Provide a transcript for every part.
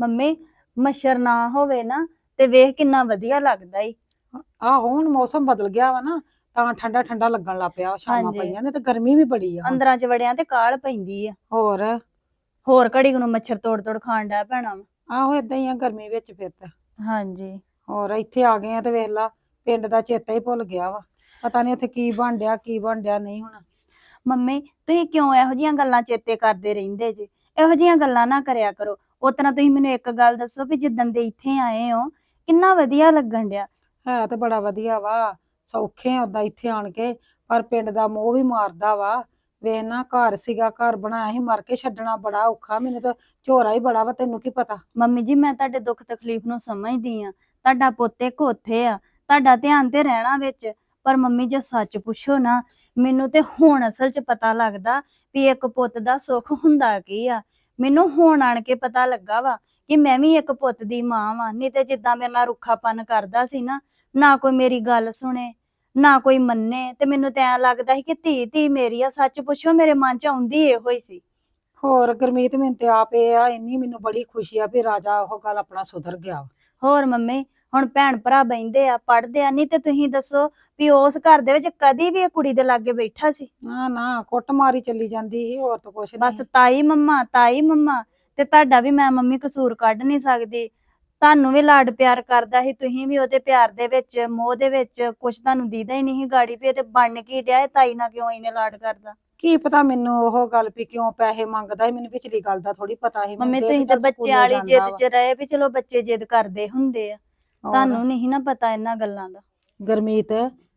Mummy ਮੱਛਰ ਨਾ ਹੋਵੇ ਨਾ ਤੇ ਵੇਖ ਕਿੰਨਾ ਵਧੀਆ ਲੱਗਦਾ ਈ। ਆਹ ਹੁਣ ਮੌਸਮ ਬਦਲ ਗਿਆ ਵਾ ਨਾ ਤਾਂ ਠੰਡਾ ਠੰਡਾ ਲੱਗਣ ਲੱਗ ਪਿਆ ਸ਼ਾਮਾਂ ਹਾਂਜੀ। ਪਈਆਂ ਨੇ ਤੇ ਗਰਮੀ ਵੀ ਬੜੀ ਆ ਹੁਣ। ਅੰਦਰਾਂ ਚ ਵੜਿਆਂ ਤੇ ਕਾਲ ਪੈਂਦੀ ਆ। ਹੋਰ? ਹੋਰ ਘੜੀ ਨੂੰ ਮੱਛਰ ਤੋੜ ਤੋੜ ਖਾਣ ਡਿਆ ਪੈਣਾ ਵਾ। ਆਹੋ ਇਦਾਂ ਹੀ ਆ ਗਰਮੀ ਵਿੱਚ ਫਿਰ ਤਾਂ। ਹਾਂਜੀ। ਹੋਰ ਇੱਥੇ ਆ ਗਏ ਆ ਤੇ ਵੇਖ ਲਾ ਪਿੰਡ ਦਾ ਚੇਤਾ ਹੀ ਭੁੱਲ ਗਿਆ ਵਾ। ਪਤਾ ਨਹੀਂ ਉੱਥੇ ਕੀ ਬਣ ਡਿਆ ਕੀ ਬਣ ਡਿਆ ਨਹੀਂ ਹੁਣ। ਮੰਮੀ ਤੁਸੀਂ ਕਿਉਂ ਇਹੋ ਜੀਆਂ ਗੱਲਾਂ ਚੇਤੇ ਕਰਦੇ ਰਹਿੰਦੇ ਜੀ? ਇਹੋ ਜੀਆਂ ਗੱਲਾਂ ਨਾ ਕਰਿਆ ਕਰੋ। ਤਰ੍ਹਾਂ ਤੁਸੀਂ ਮੈਨੂੰ ਇੱਕ ਗੱਲ ਦੱਸੋ ਵੀ ਜਿੱਦਣ ਦੇ ਇੱਥੇ ਆਏ ਹੋ ਕਿੰਨਾ ਵਧੀਆ ਲੱਗਣ ਡਿਆ? ਹੈ ਤੇ ਬੜਾ ਵਧੀਆ ਵਾ ਸੌਖੇ ਆ ਓਦਾਂ ਇੱਥੇ ਆਣ ਕੇ ਪਰ ਪਿੰਡ ਦਾ ਮੋਹ ਵੀ ਮਾਰਦਾ ਵਾ। ਵੇਖ ਨਾ ਘਰ ਸੀਗਾ ਘਰ ਬਣਾਇਆ ਸੀ ਮਰ ਕੇ ਛੱਡਣਾ ਬੜਾ ਔਖਾ ਮੈਨੂੰ ਤਾਂ ਝੋਰਾ ਹੀ ਬੜਾ ਵਾ ਤੈਨੂੰ ਕੀ ਪਤਾ? ਮੰਮੀ ਜੀ ਮੈਂ ਤੁਹਾਡੇ ਦੁੱਖ ਤਕਲੀਫ ਨੂੰ ਸਮਝਦੀ ਆ ਤੁਹਾਡਾ ਪੁੱਤ ਇੱਕ ਉੱਥੇ ਆ ਤੁਹਾਡਾ ਧਿਆਨ ਤੇ ਰਹਿਣਾ ਵਿੱਚ ਪਰ ਮੰਮੀ ਜੇ ਸੱਚ ਪੁੱਛੋ ਨਾ ਮੈਨੂੰ ਤੇ ਹੁਣ ਅਸਲ 'ਚ ਪਤਾ ਲੱਗਦਾ ਵੀ ਇੱਕ ਪੁੱਤ ਦਾ ਸੁੱਖ ਹੁੰਦਾ ਕੀ ਆ। ਮੈਨੂੰ ਹੁਣ ਆਣ ਕੇ ਪਤਾ ਲੱਗਾ ਵਾ ਕਿ ਮੈਂ ਵੀ ਇੱਕ ਪੁੱਤ ਦੀ ਮਾਂ ਵਾਂ ਨਹੀਂ ਤੇ ਜਿੱਦਾਂ ਮੇਰੇ ਨਾਲ ਰੁੱਖਾਪਨ ਕਰਦਾ ਸੀ ਨਾ ਨਾ ਕੋਈ ਮੇਰੀ ਗੱਲ ਸੁਣੇ ਨਾ ਕੋਈ ਮੰਨੇ ਤੇ ਮੈਨੂੰ ਤਾਂ ਐਂ ਲੱਗਦਾ ਸੀ ਕਿ ਧੀ ਧੀ ਮੇਰੀ ਆ ਸੱਚ ਪੁੱਛੋ ਮੇਰੇ ਮਨ 'ਚ ਆਉਂਦੀ ਇਹੋ ਹੀ ਸੀ ਹੋਰ ਗੁਰਮੀਤ ਮੈਨੂੰ ਤੇ ਆਪ ਇਹ ਆ ਇੰਨੀ ਮੈਨੂੰ ਬੜੀ ਖੁਸ਼ੀ ਆ ਵੀ ਰਾਜਾ ਉਹ ਗੱਲ ਆਪਣਾ ਸੁਧਰ ਗਿਆ ਵਾ। ਹੋਰ ਮੰਮੀ ਹੁਣ ਭੈਣ ਭਰਾ ਬੈਂਦੇ ਆ ਪੜਦੇ ਆ ਨਹੀਂ ਤੇ ਤੁਸੀਂ ਦੱਸੋ ਵੀ ਉਸ ਘਰ ਦੇ ਵਿੱਚ ਕਦੀ ਵੀ ਇਹ ਕੁੜੀ ਦੇ ਲਾਗੇ ਬੈਠਾ ਸੀ? ਨਾ ਨਾ ਕੁੱਟ ਮਾਰੀ ਚੱਲੀ ਜਾਂਦੀ ਸੀ ਹੋਰ ਤਾਂ ਕੁਛ ਬਸ ਨਹੀਂ। ਤਾਈ ਮੰਮਾ ਤਾਈ ਮੰਮਾ ਤੇ ਤੁਹਾਡਾ ਵੀ ਮੈਂ ਮੰਮੀ ਕਸੂਰ ਕੱਢ ਨਹੀਂ ਸਕਦੀ। ਤੁਹਾਨੂੰ ਵੀ ਲਾਡ ਪਿਆਰ ਕਰਦਾ ਸੀ ਤੁਸੀਂ ਵੀ ਉਹਦੇ ਪਿਆਰ ਦੇ ਵਿੱਚ ਮੋਹ ਦੇ ਵਿੱਚ ਕੁਝ ਤੁਹਾਨੂੰ ਦੀਦਾ ਹੀ ਨਹੀਂ ਸੀ ਗਾੜੀ ਵੀ ਇਹ ਤੇ ਬਣ ਕੀ ਡਿਆ ਇਹ ਤਾਈ ਨਾਲ ਕਿਉਂ ਇਹਨੇ ਲਾਡ ਕਰਦਾ? ਕੀ ਪਤਾ ਮੈਨੂੰ ਉਹ ਗੱਲ ਵੀ ਕਿਉਂ ਪੈਸੇ ਮੰਗਦਾ ਸੀ ਮੈਨੂੰ ਪਿਛਲੀ ਗੱਲ ਦਾ ਥੋੜੀ ਪਤਾ ਸੀ ਮੰਮੀ ਤੁਸੀਂ ਤਾਂ ਬੱਚਿਆਂ ਵਾਲੀ ਜਾਂਦਾ 'ਚ ਰਹੇ ਵੀ ਚਲੋ ਬੱਚੇ ਜਿੱਦ ਕਰਦੇ ਹੁੰਦੇ ਆ। ਤੁਹਾਨੂੰ ਨਹੀਂ ਨਾ ਪਤਾ ਇਹਨਾਂ ਗੱਲਾਂ ਦਾ। ਗੁਰਮੀਤ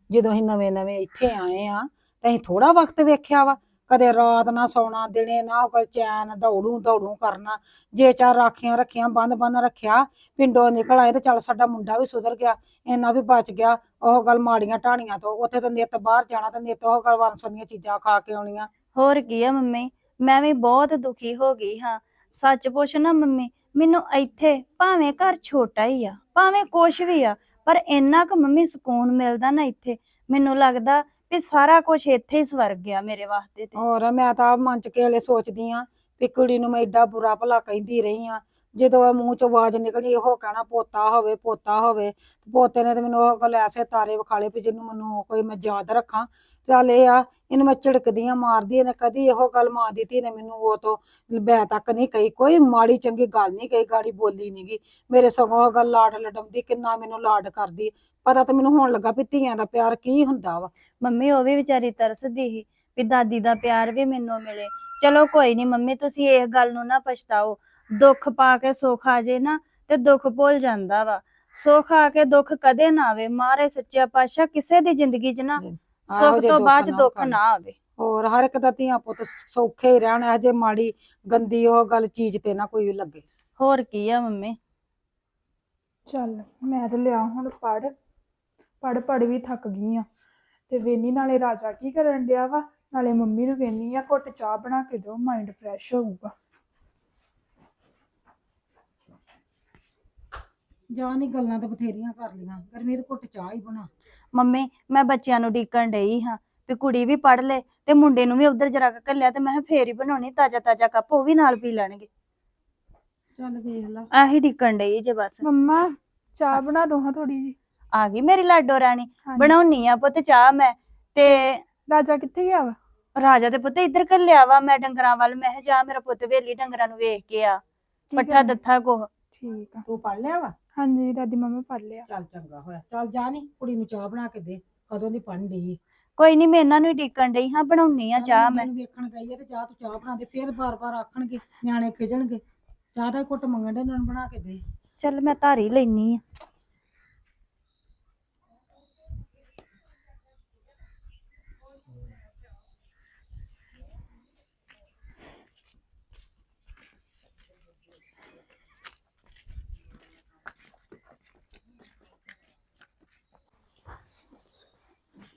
ਜਦੋਂ ਅਸੀਂ ਨਵੇਂ ਨਵੇਂ ਇੱਥੇ ਆਏ ਆ ਤਾਂ ਅਸੀਂ ਥੋੜਾ ਵਕਤ ਵੇਖਿਆ ਵਾ। ਕਦੇ ਰਾਤ ਨਾ ਸੌਣਾ ਦਿਨੇ ਨਾ ਕੋਈ ਚੈਨ ਦੌੜੂ ਦੌੜੂ ਕਰਨਾ। ਜੇ ਚਾਰ ਰਾਖੀਆਂ ਰੱਖੀਆਂ ਬੰਦ ਬੰਦ ਰੱਖਿਆ ਪਿੰਡੋਂ ਨਿਕਲ ਆਏ ਤੇ ਚੱਲ ਸਾਡਾ ਮੁੰਡਾ ਵੀ ਸੁਧਰ ਗਿਆ ਇੰਨਾ ਵੀ ਬਚ ਗਿਆ। ਉਹ ਗੱਲ ਮਾੜੀਆਂ ਢਾਣੀਆਂ ਤੋਂ ਉੱਥੇ ਤਾਂ ਨਿੱਤ ਬਾਹਰ ਜਾਣਾ ਤੇ ਨਿੱਤ ਉਹ ਗੱਲ ਵੰਸਨੀਆਂ ਚੀਜ਼ਾਂ ਖਾ ਕੇ ਆਉਣੀਆਂ। ਹੋਰ ਕੀ ਆ ਮੰਮੀ? ਮੈਂ ਵੀ ਬਹੁਤ ਦੁਖੀ ਹੋ ਗਈ ਹਾਂ। ਸੱਚ ਪੁੱਛ ਨਾ ਮੰਮੀ ਮੈਨੂੰ ਇੱਥੇ ਭਾਵੇਂ ਘਰ ਛੋਟਾ ਹੀ ਆ, ਭਾਵੇਂ ਕੁਛ ਵੀ ਆ, ਪਰ ਇੰਨਾ ਕੁ ਮੰਮੀ ਸਕੂਨ ਮਿਲਦਾ ਨਾ ਇੱਥੇ। ਮੈਨੂੰ ਲੱਗਦਾ ਵੀ ਸਾਰਾ ਕੁਝ ਇੱਥੇ ਹੀ ਸਵਰਗ ਆ ਮੇਰੇ ਵਾਸਤੇ ਤੇ। ਹੋਰ ਮੈਂ ਤਾਂ ਆਪ ਮਨ ਚ ਕੇਲੇ ਸੋਚਦੀ ਆ ਵੀ ਕੁੜੀ ਨੂੰ ਮੈਂ ਏਡਾ ਬੁਰਾ ਭਲਾ ਕਹਿੰਦੀ ਰਹੀ ਆ। ਜਦੋਂ ਇਹ ਮੂੰਹ ਚੋਂ ਆਵਾਜ਼ ਨਿਕਲੀ ਉਹ ਕਹਿਣਾ, ਪੋਤਾ ਹੋਵੇ ਪੋਤਾ ਹੋਵੇ। ਪੋਤੇ ਨੇ ਤੇ ਮੈਨੂੰ ਉਹ ਗੱਲ ਐਸੇ ਤਾਰੇ ਵਿਖਾਲੇ ਵੀ ਜਿਹਨੂੰ ਮੈਨੂੰ ਕੋਈ ਮੈਂ ਯਾਦ ਰੱਖਾਂ। ਚੱਲ ਇਹ ਆ, ਇਹਨੂੰ ਮੈਂ ਝਿੜਕਦੀ ਮਾਰਦੀ ਇਹਨੇ ਕਦੀ ਇਹੋ ਗੱਲ ਮਾਂ ਦੀ ਧੀ ਨੇ ਮੈਨੂੰ ਉਹ ਤੋਂ ਬੈ ਤੱਕ ਨਹੀਂ ਕਹੀ। ਕੋਈ ਮਾੜੀ ਚੰਗੀ ਗੱਲ ਨਹੀਂ ਕਹੀ, ਗਾੜੀ ਬੋਲੀ ਨੀ ਗੀ ਮੇਰੇ ਸਗੋਂ ਉਹ ਗੱਲ ਲਾਡ ਲਡਮਦੀ ਕਿੰਨਾ ਮੈਨੂੰ ਲਾਡ ਕਰਦੀ। ਪਤਾ ਤਾਂ ਮੈਨੂੰ ਹੋਣ ਲੱਗਾ ਵੀ ਧੀਆਂ ਦਾ ਪਿਆਰ ਕੀ ਹੁੰਦਾ ਵਾ। ਮੰਮੀ, ਉਹ ਵੀ ਵਿਚਾਰੀ ਤਰਸਦੀ ਸੀ ਵੀ ਦਾਦੀ ਦਾ ਪਿਆਰ ਵੀ ਮੈਨੂੰ ਮਿਲੇ। ਚਲੋ ਕੋਈ ਨਹੀਂ ਮੰਮੀ, ਤੁਸੀਂ ਇਸ ਗੱਲ ਨੂੰ ਨਾ ਪਛਤਾਓ। ਦੁੱਖ ਪਾ ਕੇ ਸੁੱਖ ਆ ਜੇ ਨਾ ਤੇ ਦੁੱਖ ਭੁੱਲ ਜਾਂਦਾ ਵਾ। ਸੁੱਖ ਆ ਕੇ ਦੁੱਖ ਕਦੇ ਨਾ ਆਵੇ ਮਾਰੇ ਸੱਚਾ ਪਾਤਸ਼ਾਹ ਕਿਸੇ ਦੀ ਜ਼ਿੰਦਗੀ 'ਚ ਨਾ ਸੁੱਖ ਜਿਹੇ ਤੋਂ ਬਾਅਦ ਦੁੱਖ। ਨਾ ਆਵੇ। ਹੋਰ ਹਰ ਇੱਕ ਦਾ ਧੀਆਂ ਪੁੱਤ ਸੌਖੇ ਹੀ ਰਹਿਣ ਇਹ ਜੇ ਮਾੜੀ ਗੰਦੀ ਉਹ ਗੱਲ ਚੀਜ਼ ਤੇ ਨਾ ਕੋਈ ਲੱਗੇ। ਹੋਰ ਕੀ ਆ ਮੰਮੀ? ਚੱਲ ਮੈਂ ਤੇ ਲਿਆ ਹੁਣ ਪੜ ਪੜ ਪੜ ਵੀ ਥੱਕ ਗਈ ਆ। ਤੇ ਵੇਨੀ ਨਾਲੇ ਰਾਜਾ ਕੀ ਕਰਨ ਡਿਆ ਵਾ? ਨਾਲੇ ਮੰਮੀ ਨੂੰ ਕਹਿੰਨੀ ਆ ਘੁੱਟ ਚਾਹ ਬਣਾ ਕੇ ਦਿਓ ਮਾਈਂਡ ਫਰੈਸ਼ ਹੋਊਗਾ। ਜਾਂ ਨਹੀਂ ਗੱਲਾਂ ਤਾਂ ਬਥੇਰੀਆਂ ਕਰ ਲੀਆਂ ਗਰਮੀਤ ਘੁੱਟ ਚਾਹ ਹੀ ਬਣਾ। ਮੰਮੀ ਮੈਂ ਬੱਚਿਆਂ ਨੂੰ ਡੀਕਣ ਡਈ ਹਾਂ ਵੀ ਕੁੜੀ ਵੀ ਪੜ ਲੇ ਤੇ ਮੁੰਡੇ ਨੂੰ ਵੀ ਉਧਰ ਜਰਾ ਕੁ ਘੱਲਿਆ ਤੇ ਮੈਂ ਕਿਹਾ ਫੇਰ ਹੀ ਬਣਾਉਣੀ ਤਾਜ਼ਾ ਤਾਜ਼ਾ ਕੱਪ ਉਹ ਵੀ ਨਾਲ ਪੀ ਲੈਣਗੇ। ਚੱਲ ਵੇਖ ਲਾ। ਆਹੀ ਡੀਕਣ ਡਈ ਜੇ ਬਸ। ਮੰਮਾ ਚਾਹ ਬਣਾ ਦੋ ਹਾਂ ਥੋੜੀ ਜੀ ਆ ਗਈ ਮੇਰੀ ਲਾਡੋ ਰਾਣੀ। ਬਣਾਉਣੀ ਆ ਪੁੱਤ ਚਾਹ ਮੈਂ ਤੇ ਰਾਜਾ ਕਿੱਥੇ ਗਿਆ ਵਾ? ਰਾਜਾ ਦੇ ਪੁੱਤ ਇੱਧਰ ਘੱਲਿਆ ਵਾ ਮੈਂ ਡੰਗਰਾਂ ਵੱਲ। ਮੈਂ ਕਿਹਾ ਜਾ ਮੇਰਾ ਪੁੱਤ ਵੇਲੀ ਡੰਗਰਾਂ ਨੂੰ ਵੇਖ ਕੇ ਆ। ਪੱਠਾ? ਦੱਥਾ ਕੋਹ ਠੀਕ ਆ। ਤੂੰ ਪੜ ਲਿਆ ਵਾ? ਹਾਂਜੀ ਦਾਦੀ ਮੰਮਾ ਪੜ ਲਿਆ। ਚੱਲ ਚੰਗਾ ਹੋਇਆ। ਚੱਲ ਜਾ ਨਹੀਂ ਕੁੜੀ ਨੂੰ ਚਾਹ ਬਣਾ ਕੇ ਦੇ ਕਦੋਂ ਦੀ ਪੜ੍ਹਨ ਡਈ ਕੋਈ ਨਹੀਂ ਮੈਂ ਇਹਨਾਂ ਨੂੰ ਹੀ ਡੀਕਣ ਡਈ ਹਾਂ ਬਣਾਉਣੀ ਆ ਚਾਹ ਮੈਂ। ਨੂੰ ਵੇਖਣ ਗਈ ਹੈ ਤੇ ਚਾਹ ਤੂੰ ਚਾਹ ਬਣਾ ਦੇ ਫਿਰ ਬਾਰ-ਬਾਰ ਆਖਣਗੇ ਨਿਆਣੇ ਖਿਜਣਗੇ। ਚਾਹ ਦਾ ਹੀ ਘੁੱਟ ਮੰਗਣ ਦੇ ਉਹਨਾਂ ਨੂੰ ਬਣਾ ਕੇ ਦੇ। ਚੱਲ ਮੈਂ ਧਾਰੀ ਲੈਣੀ ਆ।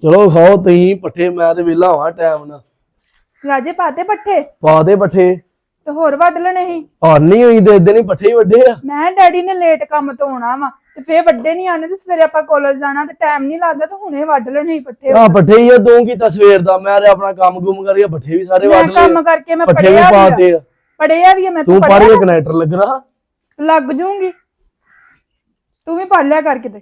ਚਲੋ ਖਾਓ ਤੁਸੀਂ ਪੱਠੇ ਮੈਂ ਤੇ ਵਿਹਲਾ ਹਾਂ ਟਾਈਮ ਨਾਲ। ਰਾਜੇ ਪਾਤੇ ਪੱਠੇ। ਪਾ ਦੇ ਪੱਠੇ। ਤੇ ਹੋਰ ਵੱਢ ਲੈਣੇ ਸੀ। ਆਨੀ ਹੋਈ ਇਦਾਂ ਹੀ ਪੱਠੇ ਹੀ ਵੱਡੇ ਆ। ਮੈਂ ਡੈਡੀ ਨੇ ਲੇਟ ਕੰਮ ਤੋਂ ਆਉਣਾ ਵਾ ਤੇ ਫੇਰ ਵੱਡੇ ਨਹੀਂ ਆਣੇ ਤੇ ਸਵੇਰੇ ਆਪਾਂ ਕਾਲਜ ਜਾਣਾ ਤੇ ਟਾਈਮ ਨਹੀਂ ਲੱਗਦਾ ਤੇ ਹੁਣੇ ਵੱਢ ਲੈਣੇ ਸੀ ਪੱਠੇ। ਆ ਪੱਠੇ ਹੀ ਆ ਤੂੰ ਕੀਤਾ ਸਵੇਰ ਦਾ। ਮੈਂ ਤੇ ਆਪਣਾ ਕੰਮ ਗੁੰਮ ਕਰੀਆ ਪੱਠੇ ਵੀ ਸਾਰੇ ਮੈਂ ਵੱਢ ਕੰਮ ਲਏ ਕਰਕੇ ਮੈਂ ਪੱਠੇ ਵੀ ਪੜਿਆ ਵੀ ਆ। ਪੜਿਆ ਵੀ ਆ ਮੈਂ ਤੂੰ ਪੜ੍ਹ ਕੇ ਕਨੈਕਟਰ ਲੱਗਣਾ। ਲੱਗ ਜੂਗੀ। ਤੂੰ ਵੀ ਪੜ ਲਿਆ ਕਰ ਕਿਤੇ।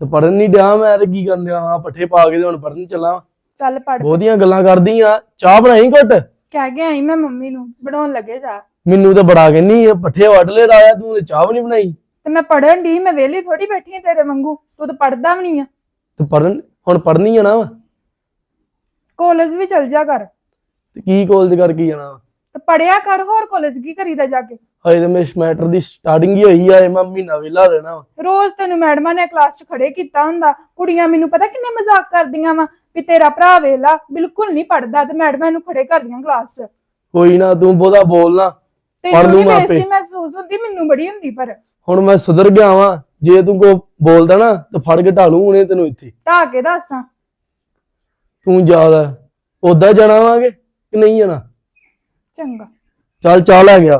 ਤੇ ਪੜਨ ਨਹੀਂ ਡਿਆ ਮੈਂ ਤੇ ਕੀ ਕਰਨ ਡਿਆ ਹਾਂ ਪੱਠੇ ਪਾ ਕੇ ਤੇ ਹੁਣ ਪੜਨ ਚੱਲਾਂ ਚੱਲ ਪੜ ਬਹੁਤੀਆਂ ਗੱਲਾਂ ਕਰਦੀ ਆ। ਚਾਹ ਬਣਾਈ ਘੁੱਟ? ਕਹਿ ਕੇ ਆਈ ਮੈਂ ਮੰਮੀ ਨੂੰ ਬਣਾਉਣ ਲੱਗੇ ਜਾ ਮੈਨੂੰ ਤਾਂ ਬੜਾ ਕਹਿੰਨੀ ਆ ਪੱਠੇ ਵੱਢ ਲੈ ਰਾਇਆ ਤੂੰ ਤੇ ਚਾਹ ਵੀ ਨਹੀਂ ਬਣਾਈ। ਤੇ ਮੈਂ ਪੜਨ ਦੀ ਮੈਂ ਵਿਹਲੀ ਥੋੜੀ ਬੈਠੀ ਆਂ ਤੇਰੇ ਵਾਂਗੂ ਤੂੰ ਤਾਂ ਪੜਦਾ ਵੀ ਨਹੀਂ ਆ। ਤੇ ਪੜਨ ਹੁਣ ਪੜਨੀ ਆ ਨਾ ਵਾ। ਕਾਲਜ ਵੀ ਚਲ ਜਾ ਕਰ। ਤੇ ਕੀ ਕਾਲਜ ਕਰਕੇ ਜਾਣਾ? ਤੇ ਪੜਿਆ ਕਰ ਹੋਰ ਕਾਲਜ ਕੀ ਕਰੀਦਾ ਜਾ ਕੇ? ਹਜੇ ਤੇ ਮੇਰੇ ਸਮੈਟਰ ਦੀ ਸਟਾਰਟਿੰਗ ਹੀ ਹੋਈ ਆ ਮੈਂ ਮਹੀਨਾ ਵਿਹਲਾ ਰਹਿਣਾ ਵਾ। ਰੋਜ਼ ਤੈਨੂੰ ਮੈਡਮਾਂ ਨੇ ਕਲਾਸ 'ਚ ਖੜੇ ਕੀਤਾ ਹੁੰਦਾ ਕੁੜੀਆਂ ਮੈਨੂੰ ਪਤਾ ਕਿੰਨੇ ਮਜ਼ਾਕ ਕਰਦੀਆਂ ਵਾ ਵੀ ਤੇਰਾ ਭਰਾ ਵੇਲਾ ਬਿਲਕੁਲ ਨਹੀਂ ਪੜਦਾ ਤੇ ਮੈਡਮਾਂ ਨੂੰ ਖੜੇ ਕਰਦੀਆਂ ਕਲਾਸ 'ਚ। ਕੋਈ ਨਾ ਤੂੰ ਬਹੁਤਾ ਬੋਲ ਨਾ ਪੜ੍ਹ ਤੈਨੂੰ ਨਹੀਂ ਲੂੰਗਾ ਆਪੇ। ਬੇਇੱਜ਼ਤੀ ਮਹਿਸੂਸ ਹੁੰਦੀ ਮੈਨੂੰ ਬੜੀ ਹੁੰਦੀ ਪਰ। ਹੁਣ ਮੈਂ ਸੁਧਰ ਗਿਆ ਵਾਂ ਜੇ ਤੂੰ ਕੋ ਬੋਲਦਾ ਨਾ ਤਾਂ ਫੜ ਕੇ ਢਾਲੂ ਹੁਣੇ ਤੈਨੂੰ ਇੱਥੇ। ਢਾ ਕੇ ਦੱਸਾਂ। ਤੂੰ ਜ਼ਿਆਦਾ ਉਦਾਂ ਜਾਣਾ ਵਾਂਗੇ ਕਿ ਨਹੀਂ ਜਾਣਾ? ਚੰਗਾ। ਚੱਲ ਚਾਹ ਲੈ ਗਿਆ।